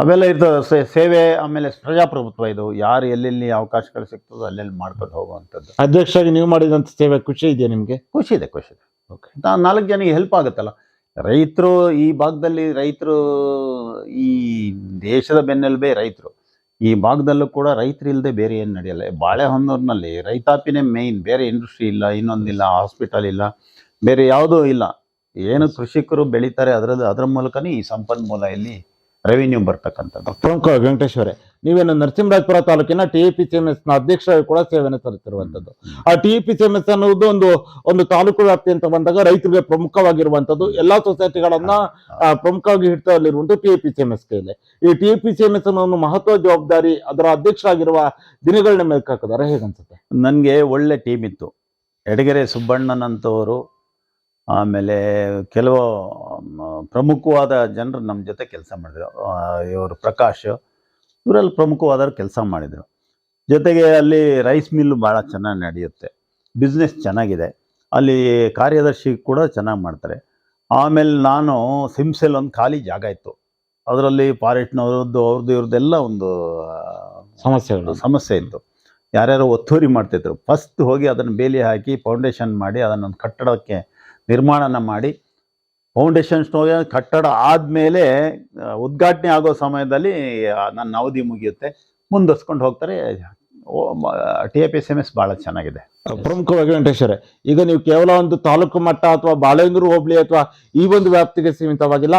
ಅವೆಲ್ಲ ಇರ್ತದೆ. ಸೇವೆ ಆಮೇಲೆ ಪ್ರಜಾಪ್ರಭುತ್ವ ಇದು. ಯಾರು ಎಲ್ಲೆಲ್ಲಿ ಅವಕಾಶಗಳು ಸಿಗ್ತದೋ ಅಲ್ಲೆಲ್ಲಿ ಮಾಡ್ಕೊಂಡು ಹೋಗುವಂಥದ್ದು. ಅಧ್ಯಕ್ಷರಾಗಿ ನೀವು ಮಾಡಿದಂಥ ಸೇವೆ ಖುಷಿ ಇದೆಯಾ ನಿಮಗೆ? ಖುಷಿ ಇದೆ ಖುಷಿ ಇದೆ. ಓಕೆ. ನಾಲ್ಕು ಜನಕ್ಕೆ ಹೆಲ್ಪ್ ಆಗುತ್ತಲ್ಲ. ರೈತರು ಈ ಭಾಗದಲ್ಲಿ ರೈತರು ಈ ದೇಶದ ಬೆನ್ನೆಲುಬೇ ರೈತರು. ಈ ಭಾಗದಲ್ಲೂ ಕೂಡ ರೈತರು ಇಲ್ಲದೆ ಬೇರೆ ಏನು ನಡೆಯಲ್ಲ. ಬಾಳೆಹೊನ್ನೂರಿನಲ್ಲಿ ರೈತಾಪಿನೇ ಮೇಯ್ನ್ ಬೇರೆ ಇಂಡಸ್ಟ್ರಿ ಇಲ್ಲ ಇನ್ನೊಂದಿಲ್ಲ ಹಾಸ್ಪಿಟಲ್ ಇಲ್ಲ ಬೇರೆ ಯಾವುದೂ ಇಲ್ಲ. ಏನು ಕೃಷಿಕರು ಬೆಳೀತಾರೆ ಅದರಲ್ಲಿ ಅದರ ಮೂಲಕನೇ ಈ ಸಂಪನ್ಮೂಲ ಇಲ್ಲಿ ರೆವಿನ್ಯೂ ಬರ್ತಕ್ಕಂಥದ್ದು. ಪ್ರಮುಖ ವೆಂಕಟೇಶ್ವರೇ ನೀವೇನು ನರಸಿಂಹರಾಜಪುರ ತಾಲೂಕಿನ ಟಿ ಪಿ ಸಿ ಎಂ ಎಸ್ನ ಅಧ್ಯಕ್ಷರಾಗಿ ಕೂಡ ಸೇವೆಯನ್ನು ಸಲ್ಲಿಸಿರುವಂಥದ್ದು ಆ T P C M S ಅನ್ನೋದು ಒಂದು ಒಂದು ತಾಲೂಕು ವ್ಯಾಪ್ತಿ ಅಂತ ಬಂದಾಗ ರೈತರಿಗೆ ಪ್ರಮುಖವಾಗಿರುವಂಥದ್ದು. ಎಲ್ಲಾ ಸೊಸೈಟಿಗಳನ್ನ ಪ್ರಮುಖವಾಗಿ ಹಿಡಿತದಲ್ಲಿರುವಂತ T P C M S ಕೈಲಿ ಈ T P C M S ಅನ್ನೋ ಒಂದು ಮಹತ್ವ ಜವಾಬ್ದಾರಿ ಅದರ ಅಧ್ಯಕ್ಷರಾಗಿರುವ ದಿನಗಳನ್ನ ಮೇಲೆ ಹಾಕಿದಾರೆ ಹೇಗನ್ಸುತ್ತೆ? ನನಗೆ ಒಳ್ಳೆ ಟೀಮ್ ಇತ್ತು ಎಡಗೆರೆ ಸುಬ್ಬಣ್ಣನಂತವರು ಆಮೇಲೆ ಕೆಲವು ಪ್ರಮುಖವಾದ ಜನರು ನಮ್ಮ ಜೊತೆ ಕೆಲಸ ಮಾಡಿದರು. ಇವರು ಪ್ರಕಾಶ್ ಇವರಲ್ಲಿ ಪ್ರಮುಖವಾದವ್ರು ಕೆಲಸ ಮಾಡಿದರು. ಜೊತೆಗೆ ಅಲ್ಲಿ ರೈಸ್ ಮಿಲ್ಲು ಭಾಳ ಚೆನ್ನಾಗಿ ನಡೆಯುತ್ತೆ. ಬಿಸ್ನೆಸ್ ಚೆನ್ನಾಗಿದೆ. ಅಲ್ಲಿ ಕಾರ್ಯದರ್ಶಿ ಕೂಡ ಚೆನ್ನಾಗಿ ಮಾಡ್ತಾರೆ. ಆಮೇಲೆ ನಾನು ಸಿಮ್ಸೆಲ್ ಒಂದು ಖಾಲಿ ಜಾಗ ಇತ್ತು. ಅದರಲ್ಲಿ ಪಾರಿಟ್ನವ್ರದ್ದು ಅವ್ರದ್ದು ಇವ್ರದ್ದೆಲ್ಲ ಒಂದು ಸಮಸ್ಯೆಗಳು. ಸಮಸ್ಯೆ ಇತ್ತು. ಯಾರ್ಯಾರು ಒತ್ತುವರಿ ಮಾಡ್ತಿದ್ರು. ಫಸ್ಟ್ ಹೋಗಿ ಅದನ್ನು ಬೇಲಿ ಹಾಕಿ ಫೌಂಡೇಶನ್ ಮಾಡಿ ಅದನ್ನೊಂದು ಕಟ್ಟಡಕ್ಕೆ ನಿರ್ಮಾಣನ ಮಾಡಿ ಫೌಂಡೇಶನ್ ಸ್ಟೋನ್ ಕಟ್ಟಡ ಆದಮೇಲೆ ಉದ್ಘಾಟನೆ ಆಗೋ ಸಮಯದಲ್ಲಿ ನನ್ನ ಅವಧಿ ಮುಗಿಯುತ್ತೆ. ಮುಂದುವರ್ಸ್ಕೊಂಡು ಹೋಗ್ತಾರೆ. T A P S M S ಭಾಳ ಚೆನ್ನಾಗಿದೆ. ಪ್ರಮುಖವಾಗಿ ವೆಂಕಟೇಶ್ವರ, ಈಗ ನೀವು ಕೇವಲ ಒಂದು ತಾಲೂಕು ಮಟ್ಟ ಅಥವಾ ಬಾಳೆಂದೂರು ಹೋಬಳಿ ಅಥವಾ ಈ ಒಂದು ವ್ಯಾಪ್ತಿಗೆ ಸೀಮಿತವಾಗಿಲ್ಲ.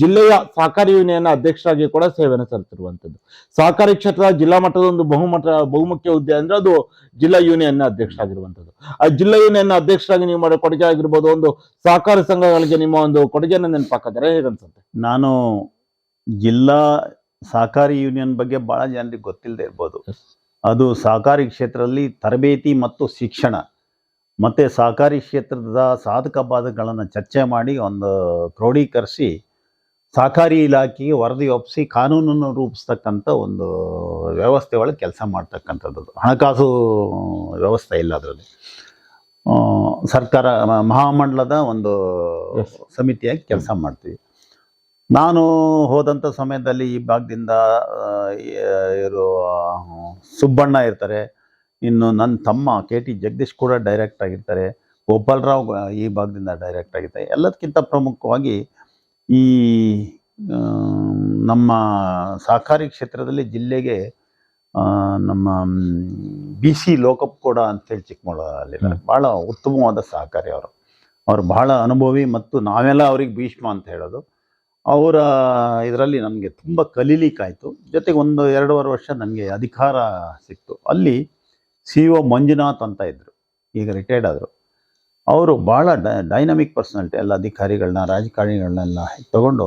ಜಿಲ್ಲೆಯ ಸಹಕಾರಿ ಯೂನಿಯನ್ ಅಧ್ಯಕ್ಷರಾಗಿ ಕೂಡ ಸೇವೆಯನ್ನು ಸಲ್ಲಿಸಿರುವಂತದ್ದು. ಸಹಕಾರಿ ಕ್ಷೇತ್ರದ ಜಿಲ್ಲಾ ಮಟ್ಟದ ಒಂದು ಬಹುಮಟ್ಟ ಬಹುಮುಖ್ಯ ಹುದ್ದೆ ಅಂದ್ರೆ ಅದು ಜಿಲ್ಲಾ ಯೂನಿಯನ್ ಅಧ್ಯಕ್ಷರಾಗಿರುವಂಥದ್ದು ಆ ಜಿಲ್ಲಾ ಯೂನಿಯನ್ ಅಧ್ಯಕ್ಷರಾಗಿ ನೀವು ಮಾಡೋ ಕೊಡುಗೆ ಆಗಿರ್ಬೋದು ಒಂದು ಸಹಕಾರಿ ಸಂಘಗಳಿಗೆ ನಿಮ್ಮ ಒಂದು ಕೊಡುಗೆಯನ್ನು ನೆನಪಾಕಿದ್ರೆ ಹೇಗನ್ಸುತ್ತೆ ನಾನು ಜಿಲ್ಲಾ ಸಹಕಾರಿ ಯೂನಿಯನ್ ಬಗ್ಗೆ ಬಹಳ ಜನರಿಗೆ ಗೊತ್ತಿಲ್ಲದೆ ಇರ್ಬೋದು. ಅದು ಸಹಕಾರಿ ಕ್ಷೇತ್ರದಲ್ಲಿ ತರಬೇತಿ ಮತ್ತು ಶಿಕ್ಷಣ ಮತ್ತು ಸಹಕಾರಿ ಕ್ಷೇತ್ರದ ಸಾಧಕ ಬಾಧಕಗಳನ್ನು ಚರ್ಚೆ ಮಾಡಿ ಒಂದು ಕ್ರೋಢೀಕರಿಸಿ ಸಹಕಾರಿ ಇಲಾಖೆಗೆ ವರದಿ ಒಪ್ಪಿಸಿ ಕಾನೂನನ್ನು ರೂಪಿಸ್ತಕ್ಕಂಥ ಒಂದು ವ್ಯವಸ್ಥೆ ಒಳಗೆ ಕೆಲಸ ಮಾಡ್ತಕ್ಕಂಥದ್ದು. ಹಣಕಾಸು ವ್ಯವಸ್ಥೆ ಇಲ್ಲ ಅದರಲ್ಲಿ. ಸರ್ಕಾರ ಮಹಾಮಂಡಲದ ಒಂದು ಸಮಿತಿಯಾಗಿ ಕೆಲಸ ಮಾಡ್ತೀವಿ. ನಾನು ಹೋದಂಥ ಸಮಯದಲ್ಲಿ ಈ ಭಾಗದಿಂದ ಇವರು ಸುಬ್ಬಣ್ಣ ಇರ್ತಾರೆ. ಇನ್ನು ನನ್ನ ತಮ್ಮ ಕೆ ಟಿ ಜಗದೀಶ್ ಕೂಡ ಡೈರೆಕ್ಟ್ ಆಗಿರ್ತಾರೆ. ಗೋಪಾಲರಾವ್ ಈ ಭಾಗದಿಂದ ಡೈರೆಕ್ಟ್ ಆಗಿರ್ತಾರೆ. ಎಲ್ಲದಕ್ಕಿಂತ ಪ್ರಮುಖವಾಗಿ ಈ ನಮ್ಮ ಸಹಕಾರಿ ಕ್ಷೇತ್ರದಲ್ಲಿ ಜಿಲ್ಲೆಗೆ ನಮ್ಮ ಬಿ ಸಿ ಲೋಕಪ್ ಕೂಡ ಅಂತೇಳಿ ಚಿಕ್ಕಮಗಳೂರಲ್ಲಿ ಭಾಳ ಉತ್ತಮವಾದ ಸಹಕಾರಿ ಅವರು. ಅವರು ಬಹಳ ಅನುಭವಿ ಮತ್ತು ನಾವೆಲ್ಲ ಅವ್ರಿಗೆ ಭೀಷ್ಮ ಅಂತ ಹೇಳೋದು. ಅವರ ಇದರಲ್ಲಿ ನನಗೆ ತುಂಬ ಕಲೀಲಿಕ್ಕಾಯಿತು. ಜೊತೆಗೆ ಒಂದು ಎರಡೂವರೆ ವರ್ಷ ನನಗೆ ಅಧಿಕಾರ ಸಿಕ್ತು. ಅಲ್ಲಿ ಸಿ ಒ ಮಂಜುನಾಥ್ ಅಂತ ಇದ್ದರು ಈಗ ರಿಟೈರ್ಡ್ ಆದರು. ಅವರು ಭಾಳ ಡೈನಮಿಕ್ ಪರ್ಸನಾಲಿಟಿ ಎಲ್ಲ ಅಧಿಕಾರಿಗಳನ್ನ, ರಾಜಕಾರಣಿಗಳನ್ನೆಲ್ಲ ತಗೊಂಡು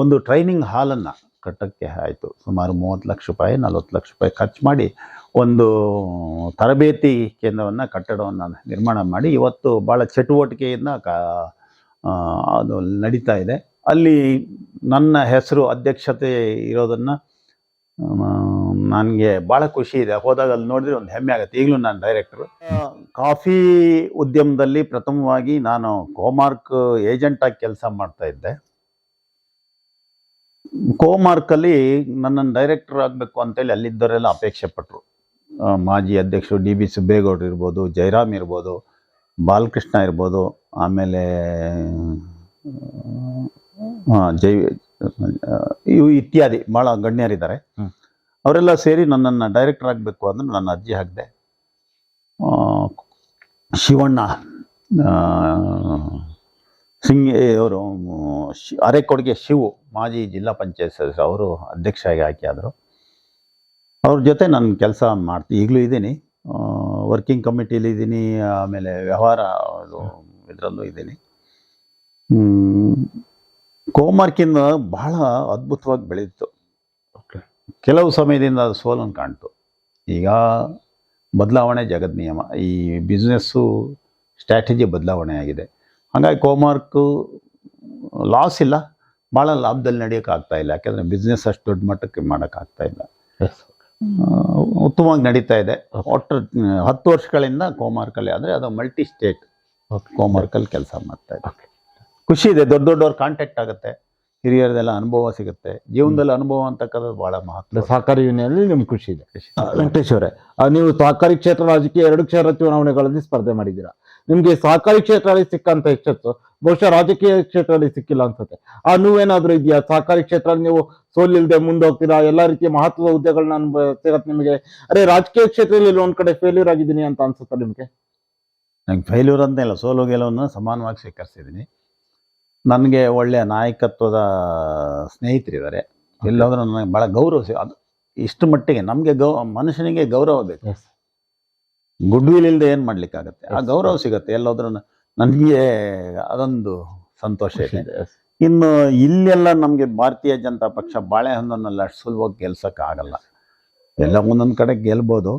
ಒಂದು ಟ್ರೈನಿಂಗ್ ಹಾಲನ್ನು ಕಟ್ಟಕ್ಕೆ ಆಯಿತು. ಸುಮಾರು ಮೂವತ್ತು ಲಕ್ಷ ರೂಪಾಯಿ, ನಲ್ವತ್ತು ಲಕ್ಷ ರೂಪಾಯಿ ಖರ್ಚು ಮಾಡಿ ಒಂದು ತರಬೇತಿ ಕೇಂದ್ರವನ್ನು ಕಟ್ಟಡವನ್ನು ನಿರ್ಮಾಣ ಮಾಡಿ ಇವತ್ತು ಭಾಳ ಚಟುವಟಿಕೆಯಿಂದ ಅದು ನಡೀತಾ ಇದೆ. ಅಲ್ಲಿ ನನ್ನ ಹೆಸರು, ಅಧ್ಯಕ್ಷತೆ ಇರೋದನ್ನು ನನಗೆ ಭಾಳ ಖುಷಿ ಇದೆ. ಹೋದಾಗ ಅಲ್ಲಿ ನೋಡಿದ್ರೆ ಒಂದು ಹೆಮ್ಮೆ ಆಗುತ್ತೆ. ಈಗಲೂ ನಾನು ಡೈರೆಕ್ಟ್ರು ಕಾಫಿ ಉದ್ಯಮದಲ್ಲಿ ಪ್ರಥಮವಾಗಿ ನಾನು ಕೋಮಾರ್ಕ್ ಏಜೆಂಟಾಗಿ ಕೆಲಸ ಮಾಡ್ತಾ ಇದ್ದೆ. ಕೋಮಾರ್ಕಲ್ಲಿ ನನ್ನನ್ನು ಡೈರೆಕ್ಟರ್ ಆಗಬೇಕು ಅಂತೇಳಿ ಅಲ್ಲಿದ್ದವರೆಲ್ಲ ಅಪೇಕ್ಷೆ ಪಟ್ಟರು ಮಾಜಿ ಅಧ್ಯಕ್ಷರು ಡಿ ಬಿ ಸುಬ್ಬೇಗೌಡರು ಇರ್ಬೋದು ಜಯರಾಮ್ ಇರ್ಬೋದು, ಬಾಲಕೃಷ್ಣ ಇರ್ಬೋದು, ಆಮೇಲೆ ಜೈ ಇವು ಇತ್ಯಾದಿ ಭಾಳ ಗಣ್ಯರಿದ್ದಾರೆ. ಅವರೆಲ್ಲ ಸೇರಿ ನನ್ನನ್ನು ಡೈರೆಕ್ಟರ್ ಆಗಬೇಕು ಅಂದ್ರೆ ನನ್ನ ಅರ್ಜಿ ಹಾಕಿದೆ. ಶಿವಣ್ಣ ಸಿಂಗ್ ಅವರು ಅರೆಕೊಡುಗೆ ಶಿವು, ಮಾಜಿ ಜಿಲ್ಲಾ ಪಂಚಾಯತ್ ಸದಸ್ಯ, ಅವರು ಅಧ್ಯಕ್ಷರಾಗಿ ಆದರು. ಅವ್ರ ಜೊತೆ ನಾನು ಕೆಲಸ ಮಾಡ್ತೀನಿ ಈಗಲೂ ಇದ್ದೀನಿ. ವರ್ಕಿಂಗ್ ಕಮಿಟೀಲಿ ಇದ್ದೀನಿ, ಆಮೇಲೆ ವ್ಯವಹಾರ ಇದರಲ್ಲೂ ಇದ್ದೀನಿ. ಕೋಮಾರ್ಕಿಂದ ಬಹಳ ಅದ್ಭುತವಾಗಿ ಬೆಳೀತು ಕೆಲವು ಸಮಯದಿಂದ ಅದು ಸೋಲನ್ನು ಕಾಣ್ತು. ಈಗ ಬದಲಾವಣೆ ಜಗದ್ ನಿಯಮ ಈ ಬಿಸ್ನೆಸ್ಸು ಸ್ಟ್ರಾಟಜಿ ಬದಲಾವಣೆ ಆಗಿದೆ. ಹಾಗಾಗಿ ಕೋಮಾರ್ಕು ಲಾಸ್ ಇಲ್ಲ ಭಾಳ ಲಾಭದಲ್ಲಿ ನಡೆಯೋಕ್ಕಾಗ್ತಾ ಇಲ್ಲ. ಯಾಕೆಂದರೆ ಬಿಸ್ನೆಸ್ ಅಷ್ಟು ದೊಡ್ಡ ಮಟ್ಟಕ್ಕೆ ಮಾಡೋಕ್ಕಾಗ್ತಾ ಇಲ್ಲ. ಉತ್ತಮವಾಗಿ ನಡೀತಾ ಇದೆ. ಒಟ್ಟು ಹತ್ತು ವರ್ಷಗಳಿಂದ ಕೋಮಾರ್ಕಲ್ಲಿ ಆದರೆ ಅದು ಮಲ್ಟಿ ಸ್ಟೇಟ್ ಕೋಮಾರ್ಕಲ್ಲಿ ಕೆಲಸ ಮಾಡ್ತಾ ಇದೆ. ಖುಷಿ ಇದೆ ದೊಡ್ಡ ದೊಡ್ಡವ್ರ ಕಾಂಟ್ಯಾಕ್ಟ್ ಆಗುತ್ತೆ. ಹಿರಿಯರದೆಲ್ಲ ಅನುಭವ ಸಿಗುತ್ತೆ. ಜೀವನದಲ್ಲಿ ಅನುಭವ ಅಂತಕ್ಕಂಥದ್ದು ಭಾಳ ಮಹತ್ವ. ಸಹಕಾರಿ ಯೂನಿಯನ್ ನಿಮ್ಗೆ ಖುಷಿ ಇದೆ. ವೆಂಕಟೇಶ್ ಅವರೇ ಆ, ನೀವು ಸಹಕಾರಿ ಕ್ಷೇತ್ರ ರಾಜಕೀಯ ಎರಡು ಕ್ಷೇತ್ರ ಚುನಾವಣೆಗಳಲ್ಲಿ ಸ್ಪರ್ಧೆ ಮಾಡಿದ್ದೀರಾ? ನಿಮ್ಗೆ ಸಹಕಾರಿ ಕ್ಷೇತ್ರದಲ್ಲಿ ಸಿಕ್ಕಂತ ಯಶಸ್ಸು ಬಹುಶಃ ರಾಜಕೀಯ ಕ್ಷೇತ್ರದಲ್ಲಿ ಸಿಕ್ಕಿಲ್ಲ ಅನ್ಸುತ್ತೆ. ಆ ನೋವೇನಾದ್ರೂ ಇದೆಯಾ ಸಹಕಾರಿ ಕ್ಷೇತ್ರ ನೀವು ಸೋಲಿಲ್ಲದೆ ಮುಂದೆ ಹೋಗ್ತೀರಾ? ಎಲ್ಲಾ ರೀತಿಯ ಮಹತ್ವದ ಹುದ್ದೆಗಳನ್ನ ಸಿಗತ್ತೆ ನಿಮಗೆ. ಅರೆ ರಾಜಕೀಯ ಕ್ಷೇತ್ರದಲ್ಲಿ ಒಂದ್ ಕಡೆ ಫೇಲ್ಯೂರ್ ಆಗಿದ್ದೀನಿ ಅಂತ ಅನ್ಸುತ್ತೆ ನಿಮ್ಗೆ? ನಂಗೆ ಫೈಲ್ಯೂರ್ ಅಂತ ಇಲ್ಲ ಸೋಲು ಗೆಲುವನ್ನು ಸಮಾನವಾಗಿ ಸ್ವೀಕರಿಸಿದ್ದೀನಿ. ನನಗೆ ಒಳ್ಳೆಯ ನಾಯಕತ್ವದ ಸ್ನೇಹಿತರಿದ್ದಾರೆ. ಎಲ್ಲಾದರೂ ನನಗೆ ಭಾಳ ಗೌರವ ಸಿ ಅದು ಇಷ್ಟು ಮಟ್ಟಿಗೆ ನಮಗೆ ಗೌ ಮನುಷ್ಯನಿಗೆ ಗೌರವ ಬೇಕು. ಗುಡ್ ವಿಲ್ ಇಲ್ಲದೆ ಏನು ಮಾಡ್ಲಿಕ್ಕಾಗತ್ತೆ? ಆ ಗೌರವ ಸಿಗುತ್ತೆ. ಎಲ್ಲಾದ್ರೂ ನನಗೆ ಅದೊಂದು ಸಂತೋಷ ಇದೆ. ಇನ್ನು ಇಲ್ಲೆಲ್ಲ ನಮಗೆ ಭಾರತೀಯ ಜನತಾ ಪಕ್ಷ ಬಾಳೆಹಣ್ಣನ್ನೆಲ್ಲ ಅಷ್ಟು ಸುಲಭವಾಗಿ ಗೆಲ್ಸೋಕ್ಕಾಗಲ್ಲ. ಎಲ್ಲ ಒಂದೊಂದು ಕಡೆ ಗೆಲ್ಬೋದು.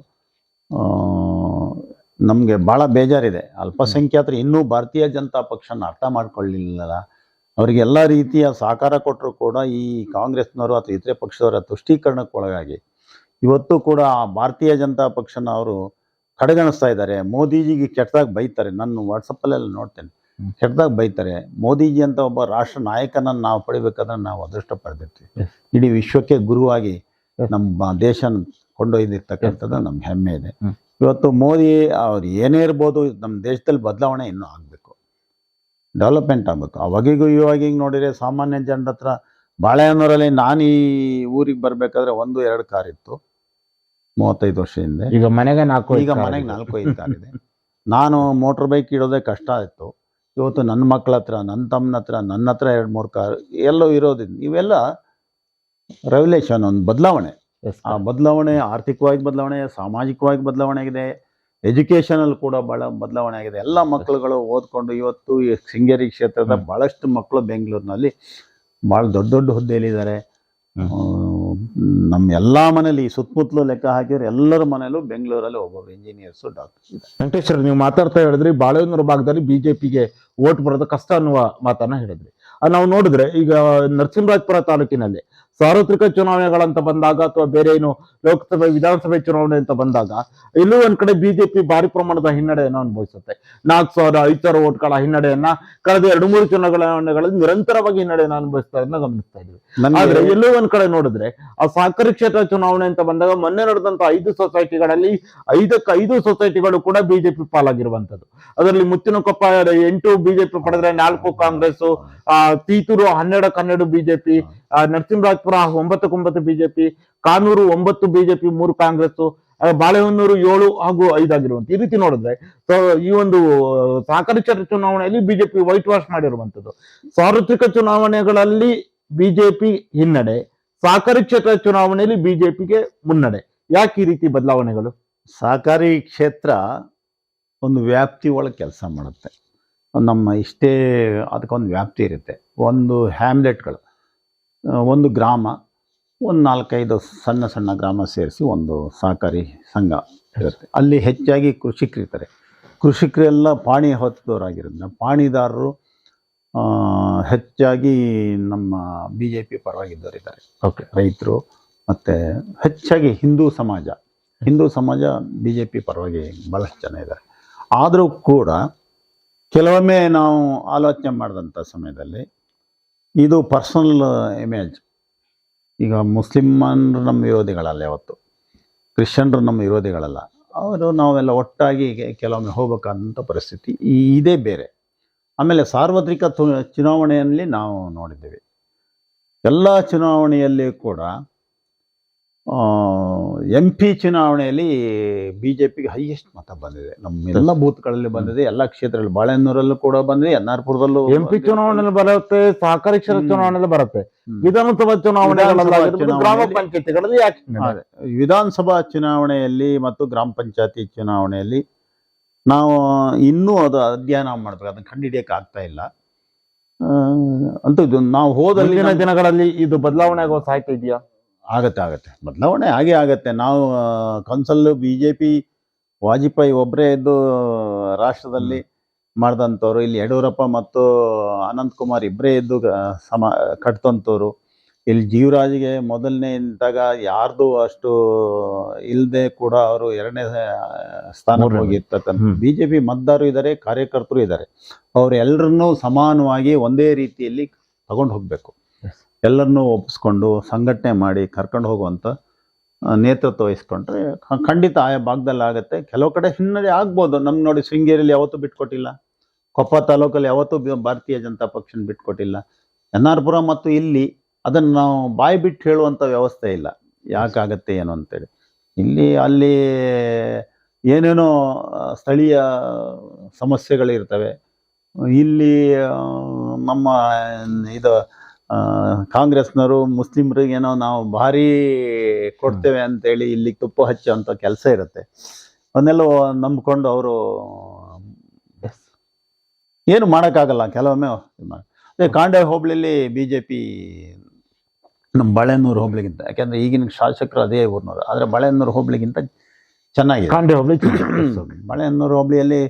ನಮಗೆ ಭಾಳ ಬೇಜಾರಿದೆ. ಅಲ್ಪಸಂಖ್ಯಾತರು ಇನ್ನೂ ಭಾರತೀಯ ಜನತಾ ಪಕ್ಷನ ಅರ್ಥ ಮಾಡ್ಕೊಳ್ಳಿಲ್ಲ ಅವರಿಗೆ ಎಲ್ಲ ರೀತಿಯ ಸಹಕಾರ ಕೊಟ್ಟರು ಕೂಡ ಈ ಕಾಂಗ್ರೆಸ್ನವರು ಅಥವಾ ಇತರೆ ಪಕ್ಷದವರ ತುಷ್ಟೀಕರಣಕ್ಕೊಳಗಾಗಿ ಇವತ್ತು ಕೂಡ ಆ ಭಾರತೀಯ ಜನತಾ ಪಕ್ಷನ ಅವರು ಕಡೆಗಣಿಸ್ತಾ ಇದ್ದಾರೆ. ಮೋದಿಜಿಗೆ ಕೆಟ್ಟದಾಗ ಬೈತಾರೆ. ನಾನು ವಾಟ್ಸಪ್ಪಲ್ಲೆಲ್ಲ ನೋಡ್ತೇನೆ. ಕೆಟ್ಟದಾಗ ಬೈತಾರೆ. ಮೋದಿಜಿ ಅಂತ ಒಬ್ಬ ರಾಷ್ಟ್ರ ನಾಯಕನನ್ನು ನಾವು ಪಡಿಬೇಕಾದ್ರೆ ನಾವು ಅದೃಷ್ಟ ಪಡೆದಿರ್ತೀವಿ. ಇಡೀ ವಿಶ್ವಕ್ಕೆ ಗುರುವಾಗಿ ನಮ್ಮ ದೇಶ ಕೊಂಡೊಯ್ದಿರ್ತಕ್ಕಂಥದ್ದು ನಮ್ಗೆ ಹೆಮ್ಮೆ ಇದೆ. ಇವತ್ತು ಮೋದಿ ಅವ್ರು ಏನೇ ಇರ್ಬೋದು ನಮ್ಮ ದೇಶದಲ್ಲಿ ಬದಲಾವಣೆ ಇನ್ನೂ ಆಗಬೇಕು. ಡೆವಲಪ್ಮೆಂಟ್ ಆಗಬೇಕು. ಅವಾಗಿಗೂ ಇವಾಗಿಗೆ ನೋಡಿದರೆ ಸಾಮಾನ್ಯ ಜನರ ಹತ್ರ ಬಾಳೆಹೊನ್ನೂರಲ್ಲಿ ನಾನು ಈ ಊರಿಗೆ ಬರಬೇಕಾದ್ರೆ ಒಂದು ಎರಡು ಕಾರ್ ಇತ್ತು. ಮೂವತ್ತೈದು ವರ್ಷ ಹಿಂದೆ. ಈಗ ಮನೆಗೆ ನಾಲ್ಕು ಈಗ ಮನೆಗೆ ನಾಲ್ಕು ಐದು ಕಾರ್ ಇದೆ. ನಾನು ಮೋಟ್ರ್ ಬೈಕ್ ಇಡೋದೇ ಕಷ್ಟ ಇತ್ತು ಇವತ್ತು ನನ್ನ ಮಕ್ಕಳ ಹತ್ರ ನನ್ನ ತಮ್ಮನ ಹತ್ರ ನನ್ನ ಹತ್ರ ಎರಡು ಮೂರು ಕಾರ್ ಎಲ್ಲೋ ಇರೋದಿಲ್ಲ. ಇವೆಲ್ಲ ರೆವಲ್ಯೂಷನ್ ಒಂದು ಬದಲಾವಣೆ. ಆ ಬದಲಾವಣೆ ಆರ್ಥಿಕವಾಗಿ ಬದಲಾವಣೆ ಸಾಮಾಜಿಕವಾಗಿ ಬದಲಾವಣೆ ಆಗಿದೆ. ಎಜುಕೇಷನಲ್ಲಿ ಕೂಡ ಭಾಳ ಬದಲಾವಣೆ ಆಗಿದೆ ಎಲ್ಲ ಮಕ್ಕಳುಗಳು ಓದ್ಕೊಂಡು ಇವತ್ತು ಈ ಶೃಂಗೇರಿ ಕ್ಷೇತ್ರದ. ಭಾಳಷ್ಟು ಮಕ್ಕಳು ಬೆಂಗಳೂರಿನಲ್ಲಿ ಭಾಳ ದೊಡ್ಡ ದೊಡ್ಡ ಹುದ್ದೆಯಲ್ಲಿದ್ದಾರೆ. ನಮ್ಮ ಎಲ್ಲ ಮನೇಲಿ ಸುತ್ತಮುತ್ತಲು ಲೆಕ್ಕ ಹಾಕಿದ್ರೆ ಎಲ್ಲರ ಮನೇಲೂ ಬೆಂಗಳೂರಲ್ಲಿ ಒಬ್ಬೊಬ್ರು ಇಂಜಿನಿಯರ್ಸು ಡಾಕ್ಟರ್ಸ್ ಇದ್ದಾರೆ ವೆಂಕಟೇಶ್ವರ ನೀವು ಮಾತಾಡ್ತಾ ಹೇಳಿದ್ರಿ ಬಾಳೆಹೊನ್ನೂರು ಭಾಗದಲ್ಲಿ ಬಿಜೆಪಿಗೆ ಓಟ್ ಬರೋದು ಕಷ್ಟ ಅನ್ನುವ ಮಾತನ್ನ ಹೇಳಿದ್ರಿ ನಾವು ನೋಡಿದ್ರೆ ಈಗ ನರಸಿಂಹರಾಜಪುರ ತಾಲೂಕಿನಲ್ಲಿ ಸಾರ್ವತ್ರಿಕ ಚುನಾವಣೆಗಳಂತ ಬಂದಾಗ ಅಥವಾ ಬೇರೆ ಏನು ಲೋಕಸಭೆ ವಿಧಾನಸಭೆ ಚುನಾವಣೆ ಅಂತ ಬಂದಾಗ ಇಲ್ಲೂ ಒಂದ್ ಕಡೆ ಬಿಜೆಪಿ ಭಾರಿ ಪ್ರಮಾಣದ ಹಿನ್ನಡೆಯನ್ನು ಅನುಭವಿಸುತ್ತೆ. ನಾಲ್ಕು ಸಾವಿರ ಐದು ಸಾವಿರ ಓಟ್ಗಳ ಹಿನ್ನಡೆಯನ್ನ ಕಳೆದ ಎರಡು ಮೂರು ಚುನಾವಣೆಗಳಲ್ಲಿ ನಿರಂತರವಾಗಿ ಹಿನ್ನಡೆಯನ್ನು ಅನುಭವಿಸ್ತಾ ಇರೋದನ್ನ ಗಮನಿಸ್ತಾ ಇದ್ವಿ. ಆದ್ರೆ ಎಲ್ಲೂ ಒಂದ್ ಕಡೆ ನೋಡಿದ್ರೆ ಆ ಸಹಕಾರಿ ಕ್ಷೇತ್ರ ಚುನಾವಣೆ ಅಂತ ಬಂದಾಗ ಮೊನ್ನೆ ನಡೆದಂತ ಐದು ಸೊಸೈಟಿಗಳಲ್ಲಿ ಐದಕ್ಕೆ ಐದು ಸೊಸೈಟಿಗಳು ಕೂಡ ಬಿಜೆಪಿ ಪಾಲಾಗಿರುವಂತದ್ದು. ಅದರಲ್ಲಿ ಮುತ್ತಿನಕೊಪ್ಪ ಎಂಟು ಬಿಜೆಪಿ ಪಡೆದ್ರೆ ನಾಲ್ಕು ಕಾಂಗ್ರೆಸ್ ಆ ತೀತೂರು ಹನ್ನೆರಡು ಹನ್ನೆರಡು ಬಿಜೆಪಿ ನರಸಿಂಹರಾಜಪುರ ಒಂಬತ್ತಕ್ಕೆ ಒಂಬತ್ತು ಬಿಜೆಪಿ, ಕಾನೂರು ಒಂಬತ್ತು ಬಿಜೆಪಿ, ಮೂರು ಕಾಂಗ್ರೆಸ್ ಬಾಳೆಹೊನ್ನೂರು ಏಳು ಹಾಗೂ ಐದಾಗಿರುವಂತ ಈ ರೀತಿ ನೋಡಿದ್ರೆ ಈ ಒಂದು ಸಹಕಾರಿ ಕ್ಷೇತ್ರ ಚುನಾವಣೆಯಲ್ಲಿ ಬಿಜೆಪಿ ವೈಟ್ ವಾಶ್ ಮಾಡಿರುವಂತದ್ದು ಸಾರ್ವತ್ರಿಕ ಚುನಾವಣೆಗಳಲ್ಲಿ ಬಿಜೆಪಿ ಹಿನ್ನಡೆ ಸಹಕಾರಿ ಕ್ಷೇತ್ರ ಚುನಾವಣೆಯಲ್ಲಿ ಬಿಜೆಪಿಗೆ ಮುನ್ನಡೆ. ಯಾಕೆ ಈ ರೀತಿ ಬದಲಾವಣೆಗಳು? ಸಹಕಾರಿ ಕ್ಷೇತ್ರ ಒಂದು ವ್ಯಾಪ್ತಿ ಒಳಗೆ ಕೆಲಸ ಮಾಡುತ್ತೆ. ನಮ್ಮ ಇಷ್ಟೇ ಅದಕ್ಕೊಂದು ವ್ಯಾಪ್ತಿ ಇರುತ್ತೆ. ಒಂದು ಹ್ಯಾಮ್ಲೆಟ್ಗಳು. ಒಂದು ಗ್ರಾಮ ಒಂದು ನಾಲ್ಕೈದು ಸಣ್ಣ ಸಣ್ಣ ಗ್ರಾಮ ಸೇರಿಸಿ ಒಂದು ಸಹಕಾರಿ ಸಂಘ ಇರುತ್ತೆ. ಅಲ್ಲಿ ಹೆಚ್ಚಾಗಿ ಕೃಷಿಕರಿರ್ತಾರೆ. ಕೃಷಿಕರೆಲ್ಲ ಪಾಣಿ ಹೊತ್ತದವರಾಗಿರೋದ್ರಿಂದ ಪಾಣಿದಾರರು ಹೆಚ್ಚಾಗಿ ನಮ್ಮ ಬಿ ಜೆ ಪಿ ಪರವಾಗಿದ್ದವರಿದ್ದಾರೆ. ಓಕೆ ರೈತರು ಮತ್ತು ಹೆಚ್ಚಾಗಿ ಹಿಂದೂ ಸಮಾಜ. ಹಿಂದೂ ಸಮಾಜ ಬಿ ಜೆ ಪಿ ಪರವಾಗಿ ಭಾಳಷ್ಟು ಜನ ಇದ್ದಾರೆ. ಆದರೂ ಕೂಡ ಕೆಲವೊಮ್ಮೆ ನಾವು ಆಲೋಚನೆ ಮಾಡಿದಂಥ ಸಮಯದಲ್ಲಿ ಇದು ಪರ್ಸನಲ್ ಇಮೇಜ್. ಈಗ ಮುಸ್ಲಿಮನ್ರು ನಮ್ಮ ವಿರೋಧಿಗಳಲ್ಲ ಯಾವತ್ತು? ಕ್ರಿಶ್ಚಿಯನ್ರು ನಮ್ಮ ವಿರೋಧಿಗಳಲ್ಲ. ಅವರು ನಾವೆಲ್ಲ ಒಟ್ಟಾಗಿ ಕೆಲವೊಮ್ಮೆ ಹೋಗ್ಬೇಕಂತ ಪರಿಸ್ಥಿತಿ ಇದೇ ಬೇರೆ. ಆಮೇಲೆ ಸಾರ್ವತ್ರಿಕ ಚುನಾವಣೆಯಲ್ಲಿ ನಾವು ನೋಡಿದ್ದೇವೆ. ಎಲ್ಲ ಚುನಾವಣೆಯಲ್ಲಿ ಕೂಡ ಎಂ ಪಿ ಚುನಾವಣೆಯಲ್ಲಿ ಬಿ ಜೆ ಪಿಗೆ ಹೈಯೆಸ್ಟ್ ಮತ ಬಂದಿದೆ. ನಮ್ಮ ಎಲ್ಲ ಬೂತ್ಗಳಲ್ಲಿ ಬಂದಿದೆ. ಎಲ್ಲ ಕ್ಷೇತ್ರಗಳಲ್ಲಿ ಬಾಳೆಹೊನ್ನೂರಲ್ಲೂ ಕೂಡ ಬಂದಿದೆ ಎನ್ ಆರ್ ಪುರದಲ್ಲೂ ಎಂ ಪಿ ಚುನಾವಣೆಯಲ್ಲಿ ಬರುತ್ತೆ ಸಹಕಾರಿ ಕ್ಷೇತ್ರ. ಚುನಾವಣೆಯಲ್ಲಿ ಬರುತ್ತೆ. ವಿಧಾನಸಭಾ ಚುನಾವಣೆ ಗ್ರಾಮ ಚುನಾವಣೆಯಲ್ಲಿ- ಪಂಚಾಯತಿಗಳಲ್ಲಿ ಯಾಕೆ. ವಿಧಾನಸಭಾ ಚುನಾವಣೆಯಲ್ಲಿ ಮತ್ತು ಗ್ರಾಮ ಪಂಚಾಯತಿ ಚುನಾವಣೆಯಲ್ಲಿ ನಾವು ಇನ್ನೂ ಅದು ಅಧ್ಯಯನ ಮಾಡ್ಬೇಕು. ಅದನ್ನು ಕಂಡುಹಿಡಿಯಕ್ಕೆ ಆಗ್ತಾ ಇಲ್ಲ. ಅಂತ ನಾವು ಹೋದ ದಿನಗಳಲ್ಲಿ ಇದು ಬದಲಾವಣೆ ಆಗುವ ಸಾಹಿತ್ಯ ಇದೆಯಾ? ಆಗತ್ತೆ ಆಗತ್ತೆ. ಬದಲಾವಣೆ ಆಗೇ ಆಗತ್ತೆ. ನಾವು ಕನ್ಸಲ್ಲು ಬಿ ಜೆ ಪಿ ವಾಜಪೇಯಿ ಒಬ್ಬರೇ ಇದ್ದು ರಾಷ್ಟ್ರದಲ್ಲಿ ಮಾಡ್ದಂಥವ್ರು ಇಲ್ಲಿ ಯಡಿಯೂರಪ್ಪ ಮತ್ತು ಅನಂತ್ ಕುಮಾರ್ ಇಬ್ಬರೇ ಇದ್ದು ಸಮ ಕಟ್ತಂಥವ್ರು. ಇಲ್ಲಿ ಜೀವರಾಜ್ಗೆ ಮೊದಲನೇ ಇದ್ದಾಗ ಯಾರ್ದು ಅಷ್ಟು ಇಲ್ಲದೆ ಕೂಡ ಅವರು ಎರಡನೇ ಸ್ಥಾನ. ಹೋಗಿರ್ತಕ್ಕಂಥ. ಬಿ ಜೆ ಪಿ ಮತದಾರರು ಇದ್ದಾರೆ ಕಾರ್ಯಕರ್ತರು ಇದ್ದಾರೆ. ಅವರೆಲ್ಲರನ್ನೂ ಸಮಾನವಾಗಿ ಒಂದೇ ರೀತಿಯಲ್ಲಿ ತಗೊಂಡು ಹೋಗಬೇಕು. ಎಲ್ಲರನ್ನೂ ಒಪ್ಪಿಸ್ಕೊಂಡು ಸಂಘಟನೆ ಮಾಡಿ ಕರ್ಕೊಂಡು ಹೋಗುವಂಥ ನೇತೃತ್ವ ವಹಿಸ್ಕೊಂಡ್ರೆ ಖಂಡಿತ ಆಯಾ ಭಾಗದಲ್ಲಿ ಆಗುತ್ತೆ. ಕೆಲವು ಕಡೆ ಹಿನ್ನಡೆ ಆಗ್ಬೋದು. ನಮ್ಗೆ ನೋಡಿ ಶೃಂಗೇರಿಯಲ್ಲಿ ಯಾವತ್ತೂ ಬಿಟ್ಕೊಟ್ಟಿಲ್ಲ. ಕೊಪ್ಪ ತಾಲೂಕಲ್ಲಿ ಯಾವತ್ತೂ ಭಾರತೀಯ ಜನತಾ ಪಕ್ಷನ ಬಿಟ್ಕೊಟ್ಟಿಲ್ಲ. ಎನ್ ಆರ್ ಪುರ ಮತ್ತು ಇಲ್ಲಿ ಅದನ್ನು ನಾವು ಬಾಯಿ ಬಿಟ್ಟು ಹೇಳುವಂಥ ವ್ಯವಸ್ಥೆ ಇಲ್ಲ. ಯಾಕಾಗತ್ತೆ ಏನು ಅಂತೇಳಿ. ಇಲ್ಲಿ, ಅಲ್ಲಿ ಏನೇನೋ ಸ್ಥಳೀಯ ಸಮಸ್ಯೆಗಳಿರ್ತವೆ. ಇಲ್ಲಿ ನಮ್ಮ ಇದು ಕಾಂಗ್ರೆಸ್ನವರು ಮುಸ್ಲಿಮ್ರಿಗೇನೋ ನಾವು ಭಾರಿ ಕೊಡ್ತೇವೆ ಅಂತೇಳಿ ಇಲ್ಲಿ ತುಪ್ಪ ಹಚ್ಚುವಂಥ ಕೆಲಸ ಇರುತ್ತೆ. ಅವನ್ನೆಲ್ಲ ನಂಬ್ಕೊಂಡು ಅವರು ಏನು ಮಾಡೋಕ್ಕಾಗಲ್ಲ ಕೆಲವೊಮ್ಮೆ ಅದೇ ಕಾಂಡೆ ಹೋಬಳಿಲಿ ಬಿ ಜೆ ಪಿ ನಮ್ಮ ಬಳೆನೂರು ಹೋಬಳಿಗಿಂತ ಯಾಕೆಂದರೆ ಈಗಿನ ಶಾಸಕರು ಅದೇ ಊರ್ನೂರು ಆದರೆ ಬಳೆನೂರು ಹೋಬಳಿಗಿಂತ ಚೆನ್ನಾಗಿದೆ. ಕಾಂಡೆ ಹೋಬಳಿ ಬಳೆನೂರು ಹೋಬಳಿಯಲ್ಲಿ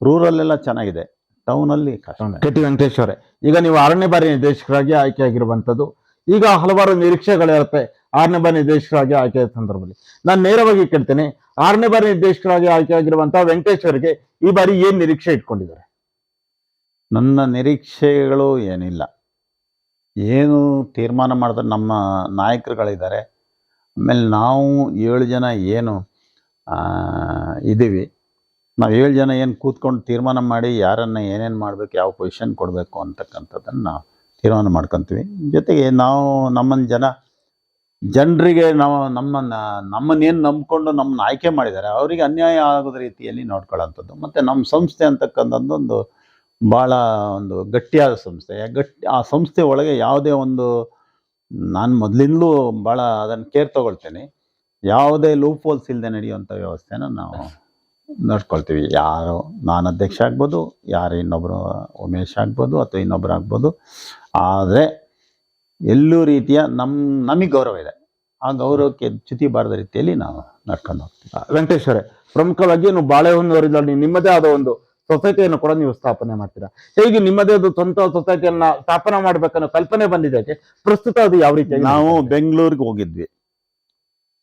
ರೂರಲ್ಲೆಲ್ಲ ಚೆನ್ನಾಗಿದೆ. ಟೌನಲ್ಲಿ ಕಷ್ಟ. ಕೆ ಟಿ ವೆಂಕಟೇಶ್ವರ ಈಗ ನೀವು ಆರನೇ ಬಾರಿ ನಿರ್ದೇಶಕರಾಗಿ ಆಯ್ಕೆಯಾಗಿರುವಂತದ್ದು ಈಗ ಹಲವಾರು ನಿರೀಕ್ಷೆಗಳಿರುತ್ತೆ ಆರನೇ ಬಾರಿ ನಿರ್ದೇಶಕರಾಗಿ ಆದ ಸಂದರ್ಭದಲ್ಲಿ. ನಾನು ನೇರವಾಗಿ ಕೇಳ್ತೇನೆ ಆರನೇ ಬಾರಿ ನಿರ್ದೇಶಕರಾಗಿ ಆಯ್ಕೆಯಾಗಿರುವಂತಹ ವೆಂಕಟೇಶ್ವರಿಗೆ ಈ ಬಾರಿ ಏನು ನಿರೀಕ್ಷೆ ಇಟ್ಕೊಂಡಿದ್ದಾರೆ? ನನ್ನ ನಿರೀಕ್ಷೆಗಳು ಏನಿಲ್ಲ. ಏನು ತೀರ್ಮಾನ ಮಾಡಿದ್ರೆ ನಮ್ಮ ನಾಯಕರುಗಳಿದ್ದಾರೆ. ಆಮೇಲೆ ನಾವು ಏಳು ಜನ ಏನು ಇದ್ದೀವಿ ನಾವು ಏಳು ಜನ ಏನು ಕೂತ್ಕೊಂಡು ತೀರ್ಮಾನ ಮಾಡಿ ಯಾರನ್ನು ಏನೇನು ಮಾಡಬೇಕು, ಯಾವ ಪೊಸಿಷನ್ ಕೊಡಬೇಕು ಅಂತಕ್ಕಂಥದ್ದನ್ನು ತೀರ್ಮಾನ ಮಾಡ್ಕೊತೀವಿ. ಜೊತೆಗೆ ನಾವು ನಮ್ಮನ್ನು ಜನ, ಜನರಿಗೆ ನಾವು ನಮ್ಮನ್ನು, ನಮ್ಮನ್ನೇನು ನಂಬ್ಕೊಂಡು ನಮ್ಮನ್ನು ಆಯ್ಕೆ ಮಾಡಿದ್ದಾರೆ ಅವರಿಗೆ ಅನ್ಯಾಯ ಆಗೋದ ರೀತಿಯಲ್ಲಿ ನೋಡ್ಕೊಳ್ಳೋಂಥದ್ದು. ಮತ್ತು ನಮ್ಮ ಸಂಸ್ಥೆ ಅಂತಕ್ಕಂಥದ್ದೊಂದು ಭಾಳ ಒಂದು ಗಟ್ಟಿಯಾದ ಸಂಸ್ಥೆ. ಗಟ್ಟಿ ಆ ಸಂಸ್ಥೆ ಒಳಗೆ ಯಾವುದೇ ಒಂದು, ನಾನು ಮೊದಲಿಂದಲೂ ಭಾಳ ಅದನ್ನು ಕೇರ್ ತೊಗೊಳ್ತೇನೆ. ಯಾವುದೇ ಲೂಪ್ ಹೋಲ್ಸ್ ಇಲ್ಲದೆ ನಡೆಯುವಂಥ ವ್ಯವಸ್ಥೆನ ನಾವು ನೋಡ್ಕೊಳ್ತೀವಿ. ಯಾರು ನಾನು ಅಧ್ಯಕ್ಷ ಆಗ್ಬೋದು ಯಾರು ಇನ್ನೊಬ್ಬರು ಉಮೇಶ್ ಆಗ್ಬೋದು ಅಥವಾ ಇನ್ನೊಬ್ಬರು ಆಗ್ಬೋದು. ಆದರೆ ಎಲ್ಲೂ ರೀತಿಯ ನಮ್ಮ ನಮಗೆ ಗೌರವ ಇದೆ. ಆ ಗೌರವಕ್ಕೆ ಚ್ಯುತಿ ಬಾರದ ರೀತಿಯಲ್ಲಿ ನಾವು ನಡ್ಕೊಂಡು ಹೋಗ್ತೀವಿ. ವೆಂಕಟೇಶ್ವರೇ ಪ್ರಮುಖವಾಗಿ ನೀವು ಬಾಳೆಹೊನ್ನೂರಿನಲ್ಲಿ ನಿಮ್ಮದೇ ಆದ ಒಂದು ಸೊಸೈಟಿಯನ್ನು ಕೂಡ ನೀವು ಸ್ಥಾಪನೆ ಮಾಡ್ತೀರಾ? ಹೇಗೆ ನಿಮ್ಮದೇ ಅದು ಸ್ವಂತ ಸೊಸೈಟಿಯನ್ನ ಸ್ಥಾಪನೆ ಮಾಡ್ಬೇಕನ್ನೋ ಕಲ್ಪನೆ ಬಂದಿದ್ದಕ್ಕೆ? ಪ್ರಸ್ತುತ ಅದು ಯಾವ ರೀತಿ ನಾವು ಬೆಂಗಳೂರಿಗೆ ಹೋಗಿದ್ವಿ.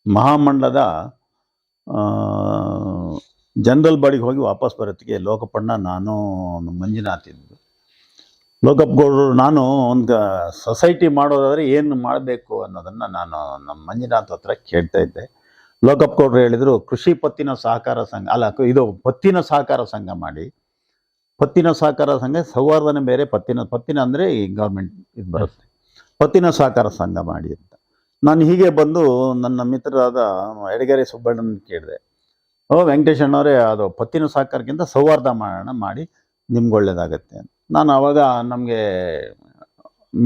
ಮಹಾಮಂಡಲದ ಜನರಲ್ ಬಾಡಿಗೆ ಹೋಗಿ ವಾಪಸ್ ಬರೋತ್ತಿಗೆ ಲೋಕಪ್ಪಣ್ಣ ನಾನು ಮಂಜುನಾಥ್ ಇದ್ದು ಲೋಕಪ್ಪ ಗೌಡರು, ನಾನು ಒಂದು ಸೊಸೈಟಿ ಮಾಡೋದಾದರೆ ಏನು ಮಾಡಬೇಕು ಅನ್ನೋದನ್ನು ನಾನು ನಮ್ಮ ಮಂಜುನಾಥ್ ಹತ್ರ ಕೇಳ್ತಾ ಇದ್ದೆ. ಲೋಕಪ್ಪ ಗೌಡರು ಹೇಳಿದರು, ಕೃಷಿ ಪತ್ತಿನ ಸಹಕಾರ ಸಂಘ, ಅಲ್ಲ, ಇದು ಪತ್ತಿನ ಸಹಕಾರ ಸಂಘ ಮಾಡಿ. ಪತ್ತಿನ ಸಹಕಾರ ಸಂಘ ಸೌಹಾರ್ದನ ಬೇರೆ, ಪತ್ತಿನ ಪತ್ತಿನ ಅಂದರೆ ಈ ಗೌರ್ಮೆಂಟ್ ಇದು ಬರುತ್ತೆ. ಪತ್ತಿನ ಸಹಕಾರ ಸಂಘ ಮಾಡಿ ಅಂತ. ನಾನು ಹೀಗೆ ಬಂದು ನನ್ನ ಮಿತ್ರರಾದ ಎಡಗೆರೆ ಸುಬ್ಬಣ್ಣನ ಕೇಳಿದೆ. ಓ, ವೆಂಕಟೇಶ್ ಅಣ್ಣವರೇ, ಅದು ಪತ್ತಿನ ಸಹಕಾರಕ್ಕಿಂತ ಸೌಹಾರ್ದ ಮಾಡೋಣ ಮಾಡಿ ನಿಮ್ಗೆ ಒಳ್ಳೇದಾಗತ್ತೆ ನಾನು ಆವಾಗ ನಮಗೆ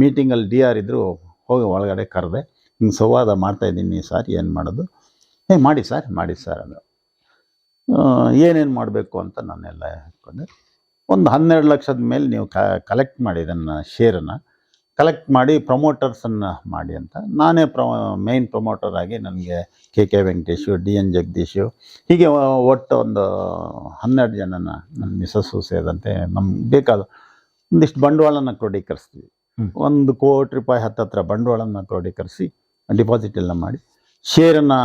ಮೀಟಿಂಗಲ್ಲಿ ಡಿ ಆರ್ ಇದ್ದರು ಹೋಗಿ ಒಳಗಡೆ ಕರೆದೆ, ಹಿಂಗೆ ಸೌಹಾರ್ದ ಮಾಡ್ತಾ ಇದ್ದೀನಿ ಸರ್, ಏನು ಮಾಡೋದು? ಏ, ಮಾಡಿ ಸರ್ ಮಾಡಿ ಸರ್, ಅದು. ಏನೇನು ಮಾಡಬೇಕು ಅಂತ ನಾನೆಲ್ಲ ಹೇಳ್ಕೊಂಡೆ. ಒಂದು ಹನ್ನೆರಡು ಲಕ್ಷದ ಮೇಲೆ ನೀವು ಕಲೆಕ್ಟ್ ಮಾಡಿ ಇದನ್ನು ಶೇರನ್ನು. ಕಲೆಕ್ಟ್ ಮಾಡಿ ಪ್ರಮೋಟರ್ಸನ್ನು ಮಾಡಿ ಅಂತ. ನಾನೇ ಪ್ರ ಮೇನ್ ಪ್ರಮೋಟರ್ ಆಗಿ ನನಗೆ K K Venkatesh D N Jagadish ಹೀಗೆ ಒಟ್ಟು ಒಂದು ಹನ್ನೆರಡು ಜನನ ನನ್ನ ಮಿಸಸ್ಸು ಸೇರಿದಂತೆ ನಮ್ಗೆ ಬೇಕಾದ ಒಂದಿಷ್ಟು ಬಂಡವಾಳನ ಕ್ರೋಢೀಕರಿಸ್ತೀವಿ. ಒಂದು ಕೋಟಿ ರೂಪಾಯಿ ಹತ್ತತ್ರ ಬಂಡವಾಳನ ಕ್ರೋಢೀಕರಿಸಿ ಡಿಪಾಸಿಟ್ ಎಲ್ಲ ಮಾಡಿ ಶೇರನ್ನು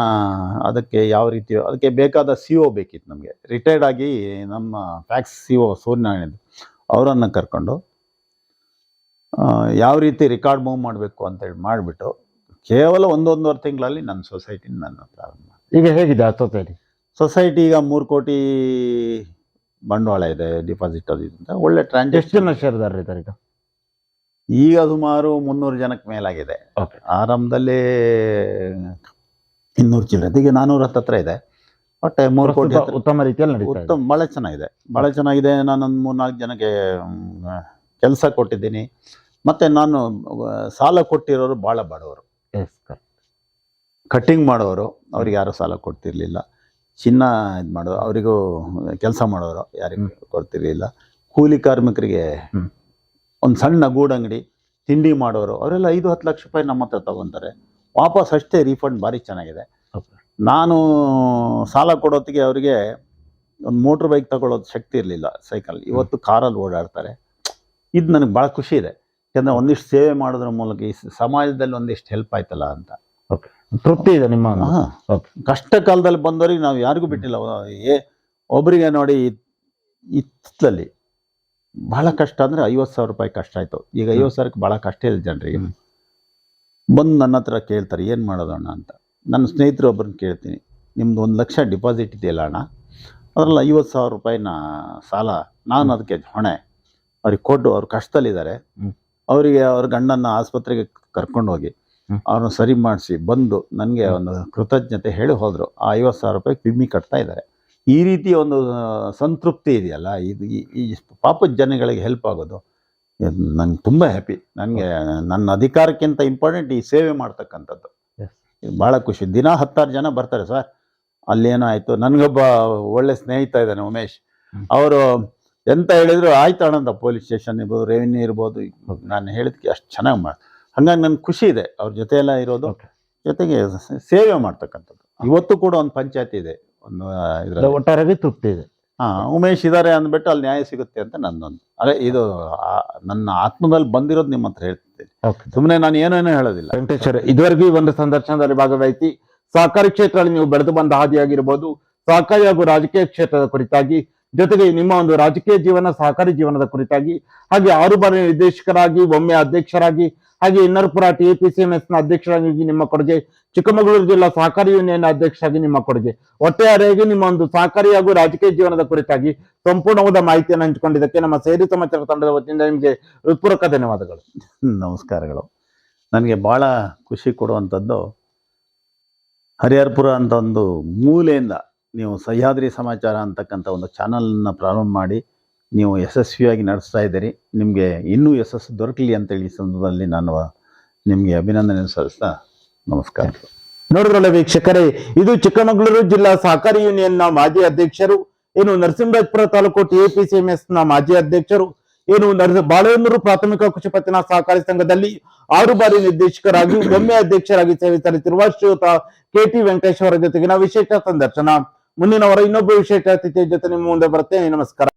ಅದಕ್ಕೆ ಯಾವ ರೀತಿ ಅದಕ್ಕೆ ಬೇಕಾದ ಸಿ ಒ ಬೇಕಿತ್ತು ನಮಗೆ. ರಿಟೈರ್ಡ್ ಆಗಿ ನಮ್ಮ ಫ್ಯಾಕ್ಸ್ ಸಿ ಒ ಸೂರ್ಯನಾರಾಯಣ ಅವರನ್ನು ಕರ್ಕೊಂಡು ಯಾವ ರೀತಿ ರೆಕಾರ್ಡ್ ಮೂವ್ ಮಾಡಬೇಕು ಅಂತೇಳಿ ಮಾಡಿಬಿಟ್ಟು ಕೇವಲ ಒಂದೊಂದುವರೆ ತಿಂಗಳಲ್ಲಿ ನನ್ನ ಸೊಸೈಟಿನ ನಾನು ಪ್ರಾರಂಭ ಈಗ ಹೇಗಿದೆ ಆ ಸೊಸೈಟಿ? ಸೊಸೈಟಿ ಈಗ ಮೂರು ಕೋಟಿ ಬಂಡವಾಳ ಇದೆ ಡಿಪಾಸಿಟ್ ಅದು ಇದರಿಂದ ಒಳ್ಳೆ ಎಷ್ಟು ಟ್ರಾನ್ಸಾಕ್ಷನ್ ಜನ ಇದ್ದಾರೆ ಈಗ? ಈಗ ಸುಮಾರು ಮುನ್ನೂರು ಜನಕ್ಕೆ ಮೇಲಾಗಿದೆ. ಓಕೆ ಆರಂಭದಲ್ಲಿ ಇನ್ನೂರು ಚಿಲ್ಲರೆ. ಈಗ ನಾನ್ನೂರ ಹತ್ತತ್ರ ಇದೆ. ಒಟ್ಟೆ ಮೂರು ಕೋಟಿ ಹತ್ರ- ಉತ್ತಮ ರೀತಿಯಲ್ಲಿ ನಡೀತಾ ಇದೆ. ಉತ್ತಮ ಭಾಳ ಚೆನ್ನಾಗಿದೆ. ಭಾಳ ಚೆನ್ನಾಗಿದೆ. ನಾನೊಂದು ಮೂರ್ನಾಲ್ಕು ಜನಕ್ಕೆ ಕೆಲಸ ಕೊಟ್ಟಿದ್ದೀನಿ. ಮತ್ತು ನಾನು ಸಾಲ ಕೊಟ್ಟಿರೋರು ಭಾಳ ಬಡವರು. ಕಟ್ಟಿಂಗ್ ಮಾಡೋರು ಅವ್ರಿಗೆ ಯಾರು ಸಾಲ ಕೊಡ್ತಿರ್ಲಿಲ್ಲ. ಚಿನ್ನ ಇದು ಮಾಡೋರು ಅವರಿಗೂ ಕೆಲಸ ಮಾಡೋರು ಯಾರಿಗೂ ಕೊಡ್ತಿರ್ಲಿಲ್ಲ. ಕೂಲಿ ಕಾರ್ಮಿಕರಿಗೆ ಒಂದು ಸಣ್ಣ ಗೂಡಂಗಡಿ ತಿಂಡಿ ಮಾಡೋರು ಅವರೆಲ್ಲ ಐದು ಹತ್ತು ಲಕ್ಷ ರೂಪಾಯಿ ನಮ್ಮ ಹತ್ರ ತಗೊಂತಾರೆ. ವಾಪಸ್ ಅಷ್ಟೇ ರೀಫಂಡ್ ಭಾರಿ ಚೆನ್ನಾಗಿದೆ. ನಾನು ಸಾಲ ಕೊಡೋತ್ತಿಗೆ ಅವರಿಗೆ ಒಂದು ಮೋಟ್ರ್ ಬೈಕ್ ತಗೊಳ್ಳೋದು ಶಕ್ತಿ ಇರಲಿಲ್ಲ ಸೈಕಲ್ ಇವತ್ತು ಕಾರಲ್ಲಿ ಓಡಾಡ್ತಾರೆ. ಇದು ನನಗೆ ಭಾಳ ಖುಷಿ ಇದೆ. ಯಾಕಂದರೆ ಒಂದಿಷ್ಟು ಸೇವೆ ಮಾಡೋದ್ರ ಮೂಲಕ ಈ ಸಮಾಜದಲ್ಲಿ ಒಂದಿಷ್ಟು ಹೆಲ್ಪ್ ಆಯ್ತಲ್ಲ ಅಂತ. ತೃಪ್ತಿ ಇದೆ ನಿಮ್ಮ ಓಕೆ. ಕಷ್ಟ ಕಾಲದಲ್ಲಿ ಬಂದವರಿಗೆ ನಾವು ಯಾರಿಗೂ ಬಿಟ್ಟಿಲ್ಲ. ಏ ಒಬ್ಬರಿಗೆ ನೋಡಿ ಇತ್ತಲ್ಲಿ ಬಹಳ ಕಷ್ಟ ಅಂದರೆ ಐವತ್ತು ಸಾವಿರ ರೂಪಾಯಿ ಕಷ್ಟ ಆಯಿತು. ಈಗ ಐವತ್ತು ಸಾವಿರಕ್ಕೆ ಭಾಳ ಕಷ್ಟ ಇದೆ ಜನರಿಗೆ. ಬಂದು ನನ್ನ ಹತ್ರ ಕೇಳ್ತಾರೆ ಏನು ಮಾಡೋದಣ್ಣ ಅಂತ. ನನ್ನ ಸ್ನೇಹಿತರು ಒಬ್ಬರನ್ನ ಕೇಳ್ತೀನಿ ನಿಮ್ದು ಒಂದು ಲಕ್ಷ ಡಿಪಾಸಿಟ್ ಇದೆಯಲ್ಲ ಅಣ್ಣ? ಅದರಲ್ಲಿ ಐವತ್ತು ಸಾವಿರ ರೂಪಾಯಿನ ಸಾಲ ನಾನು ಅದಕ್ಕೆ ಹೊಣೆ. ಅವ್ರಿಗೆ ಕೊಟ್ಟು ಅವ್ರು ಕಷ್ಟದಲ್ಲಿದ್ದಾರೆ. ಅವರಿಗೆ ಅವ್ರ ಗಂಡನ ಆಸ್ಪತ್ರೆಗೆ ಕರ್ಕೊಂಡು ಹೋಗಿ. ಅವ್ರನ್ನ ಸರಿ ಮಾಡಿಸಿ ಬಂದು ನನಗೆ ಒಂದು ಕೃತಜ್ಞತೆ ಹೇಳಿ ಹೋದರು. ಆ ಐವತ್ತು ಸಾವಿರ ರೂಪಾಯಿ ಕ್ರಿಮಿ ಕಟ್ತಾ ಇದ್ದಾರೆ. ಈ ರೀತಿ ಒಂದು ಸಂತೃಪ್ತಿ ಇದೆಯಲ್ಲ? ಇದು ಈ- ಪಾಪದ ಜನಗಳಿಗೆ ಹೆಲ್ಪ್ ಆಗೋದು. ನಂಗೆ ತುಂಬ ಹ್ಯಾಪಿ ನನಗೆ ನನ್ನ ಅಧಿಕಾರಕ್ಕಿಂತ ಇಂಪಾರ್ಟೆಂಟ್ ಈ ಸೇವೆ ಮಾಡ್ತಕ್ಕಂಥದ್ದು. ಭಾಳ ಖುಷಿ. ದಿನ ಹತ್ತಾರು ಜನ ಬರ್ತಾರೆ ಸರ್. ಅಲ್ಲೇನೋ ಆಯಿತು. ನನಗೊಬ್ಬ ಒಳ್ಳೆ ಸ್ನೇಹಿತ ಇದ್ದಾನೆ ಉಮೇಶ್. ಅವರು ಎಂತ ಹೇಳಿದ್ರು ಆಯ್ತು ಅಣ್ಣಂತ ಪೊಲೀಸ್ ಸ್ಟೇಷನ್ ಇರ್ಬೋದು ರೆವಿನ್ಯೂ ಇರ್ಬೋದು. ನಾನು ಹೇಳಿದ್ಕೆ ಅಷ್ಟು ಚೆನ್ನಾಗಿ ಮಾಡಿ ಹಂಗಾಗಿ ನನ್ಗೆ ಖುಷಿ ಇದೆ ಅವ್ರ ಜೊತೆ ಎಲ್ಲ ಇರೋದು ಜೊತೆಗೆ ಸೇವೆ ಮಾಡ್ತಕ್ಕಂಥದ್ದು. ಇವತ್ತು ಕೂಡ ಒಂದು ಪಂಚಾಯತ್ ಇದೆ ಒಂದು ಇದರಲ್ಲಿ. ಒಟ್ಟಾರೆಯಾಗಿ ತೃಪ್ತಿ ಇದೆ. ಹಾ ಉಮೇಶ್ ಇದ್ದಾರೆ ಅಂದ್ಬಿಟ್ಟು ಅಲ್ಲಿ ನ್ಯಾಯ ಸಿಗುತ್ತೆ ಅಂತ ನನ್ನೊಂದು ಅದೇ ಇದು ನನ್ನ ಆತ್ಮದಲ್ಲಿ ಬಂದಿರೋದು ನಿಮ್ಮ ಹತ್ರ ಹೇಳ್ತಿದ್ದೀನಿ ಸುಮ್ಮನೆ ನಾನು ಏನೇನೋ ಹೇಳೋದಿಲ್ಲ. ವೆಂಕಟೇಶ್ವರ ಇದುವರೆಗೂ ಈ ಒಂದು ಸಂದರ್ಶನದಲ್ಲಿ ಭಾಗವಹಿಸಿ ಸಹಕಾರಿ ಕ್ಷೇತ್ರದಲ್ಲಿ ನೀವು ಬೆಳೆದು ಬಂದ ಹಾದಿಯಾಗಿರ್ಬೋದು. ಸಹಕಾರಿ ಹಾಗೂ ರಾಜಕೀಯ ಕ್ಷೇತ್ರದ ಕುರಿತಾಗಿ ಜೊತೆಗೆ ನಿಮ್ಮ ಒಂದು ರಾಜಕೀಯ ಜೀವನ, ಸಹಕಾರಿ ಜೀವನದ ಕುರಿತಾಗಿ, ಹಾಗೆ ಆರು ಬಾರಿ ನಿರ್ದೇಶಕರಾಗಿ, ಒಮ್ಮೆ ಅಧ್ಯಕ್ಷರಾಗಿ, ಹಾಗೆ ಇನ್ನರ್ಪುರ ಟಿಎಪಿಸಿಎಂಎಸ್ನ ಅಧ್ಯಕ್ಷರಾಗಿ ನಿಮ್ಮ ಕೊಡುಗೆ, ಚಿಕ್ಕಮಗಳೂರು ಜಿಲ್ಲಾ ಸಹಕಾರಿ ಯೂನಿಯನ್ ಅಧ್ಯಕ್ಷರಾಗಿ ನಿಮ್ಮ ಕೊಡುಗೆ. ಒಟ್ಟಾರೆಯಾಗಿ ನಿಮ್ಮ ಒಂದು ಸಹಕಾರಿ ಹಾಗೂ ರಾಜಕೀಯ ಜೀವನದ ಕುರಿತಾಗಿ ಸಂಪೂರ್ಣವಾದ ಮಾಹಿತಿಯನ್ನು ಹಂಚಿಕೊಂಡಿದ್ದಕ್ಕೆ ನಮ್ಮ ಸೇರಿ ಸಮಾಚಾರ ತಂಡದ ವತಿಯಿಂದ ನಿಮಗೆ ಹೃತ್ಪೂರ್ವಕ ಧನ್ಯವಾದಗಳು. ನಮಸ್ಕಾರಗಳು. ನನಗೆ ಬಹಳ ಖುಷಿ ಕೊಡುವಂಥದ್ದು ಹರಿಹರಪುರ ಅಂತ ಒಂದು ಮೂಲೆಯಿಂದ ನೀವು ಸಹ್ಯಾದ್ರಿ ಸಮಾಚಾರ ಅಂತಕ್ಕಂಥ ಒಂದು ಚಾನಲನ್ನು ಪ್ರಾರಂಭ ಮಾಡಿ, ನೀವು ಯಶಸ್ವಿಯಾಗಿ ನಡೆಸ್ತಾ ಇದ್ದೀರಿ. ನಿಮಗೆ ಇನ್ನೂ ಯಶಸ್ಸು ದೊರಕಲಿ ಅಂತೇಳಿ ಈ ಸಂದರ್ಭದಲ್ಲಿ ನಾನು ನಿಮಗೆ ಅಭಿನಂದನೆ ಸಲ್ಲಿಸ್ತಾ ನಮಸ್ಕಾರ. ನೋಡಿದ್ರಲ್ಲ ವೀಕ್ಷಕರೇ, ಇದು ಚಿಕ್ಕಮಗಳೂರು ಜಿಲ್ಲಾ ಸಹಕಾರಿ ಯೂನಿಯನ್ನ ಮಾಜಿ ಅಧ್ಯಕ್ಷರು ಏನು ನರಸಿಂಹರಾಜಪುರ ತಾಲೂಕು ಟಿಎಪಿಸಿಎಂಎಸ್ನ ಮಾಜಿ ಅಧ್ಯಕ್ಷರು ಏನು ನರಸ ಪ್ರಾಥಮಿಕ ಕೃಷಿ ಪತ್ತಿನ ಸಹಕಾರಿ ಸಂಘದಲ್ಲಿ ಆರು ಬಾರಿ ನಿರ್ದೇಶಕರಾಗಿ, ಒಮ್ಮೆ ಅಧ್ಯಕ್ಷರಾಗಿ ಸೇವೆ ಸಲ್ಲಿಸಿರುವ ಶ್ರೀಯುತ ಕೆ ಟಿ ವೆಂಕಟೇಶ್ವರ ಜೊತೆಗಿನ ವಿಶೇಷ ಸಂದರ್ಶನ. ಮುಂದಿನ ವಾರ ಇನ್ನೊಬ್ಬ ವಿಶೇಷ ಅತಿಥಿಯ ಜೊತೆ ನಿಮ್ಮ ಮುಂದೆ ಬರ್ತೇನೆ. ನಮಸ್ಕಾರ.